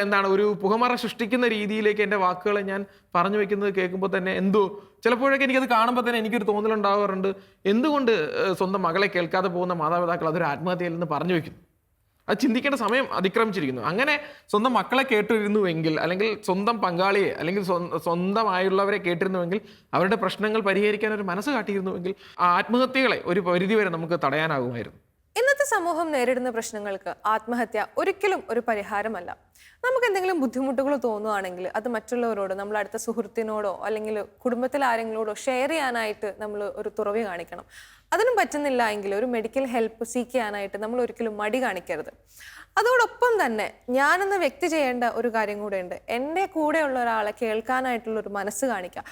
എന്താണ് ഒരു പുകമറ സൃഷ്ടിക്കുന്ന രീതിയിലേക്ക് എന്റെ വാക്കുകളെ ഞാൻ പറഞ്ഞു വെക്കുന്നത് കേൾക്കുമ്പോൾ തന്നെ എന്തോ ചിലപ്പോഴൊക്കെ എനിക്കത് കാണുമ്പോൾ തന്നെ എനിക്കൊരു തോന്നലുണ്ടാവാറുണ്ട്. എന്തുകൊണ്ട് സ്വന്തം മകളെ കേൾക്കാതെ പോകുന്ന മാതാപിതാക്കൾ അതൊരു ആത്മഹത്യയിൽ നിന്ന് പറഞ്ഞു വെക്കുന്നു? അത് ചിന്തിക്കേണ്ട സമയം അതിക്രമിച്ചിരിക്കുന്നു. അങ്ങനെ സ്വന്തം മക്കളെ കേട്ടിരുന്നുവെങ്കിൽ അല്ലെങ്കിൽ സ്വന്തം പങ്കാളിയെ അല്ലെങ്കിൽ സ്വന്തമായുള്ളവരെ കേട്ടിരുന്നുവെങ്കിൽ അവരുടെ പ്രശ്നങ്ങൾ പരിഹരിക്കാൻ ഒരു മനസ്സ് കാട്ടിയിരുന്നുവെങ്കിൽ ആത്മഹത്യകളെ ഒരു പരിധിവരെ നമുക്ക് തടയാനാകുമായിരുന്നു. ഇന്നത്തെ സമൂഹം നേരിടുന്ന പ്രശ്നങ്ങൾക്ക് ആത്മഹത്യ ഒരിക്കലും ഒരു പരിഹാരമല്ല. നമുക്ക് എന്തെങ്കിലും ബുദ്ധിമുട്ടുകൾ തോന്നുകയാണെങ്കിൽ അത് മറ്റുള്ളവരോട് നമ്മൾ അടുത്ത സുഹൃത്തിനോടോ അല്ലെങ്കിൽ കുടുംബത്തിലെ ആരെങ്കിലോടോ ഷെയർ ചെയ്യാനായിട്ട് നമ്മൾ ഒരു തുറവി കാണിക്കണം. അതിനും പറ്റുന്നില്ല എങ്കിൽ ഒരു മെഡിക്കൽ ഹെൽപ്പ് സീക്ക് ചെയ്യാനായിട്ട് നമ്മൾ ഒരിക്കലും മടി കാണിക്കരുത്. അതോടൊപ്പം തന്നെ ഞാനെന്ന വ്യക്തി ചെയ്യേണ്ട ഒരു കാര്യം കൂടെ ഉണ്ട്. എന്റെ കൂടെയുള്ള ഒരാളെ കേൾക്കാനായിട്ടുള്ള ഒരു മനസ്സ് കാണിക്കുക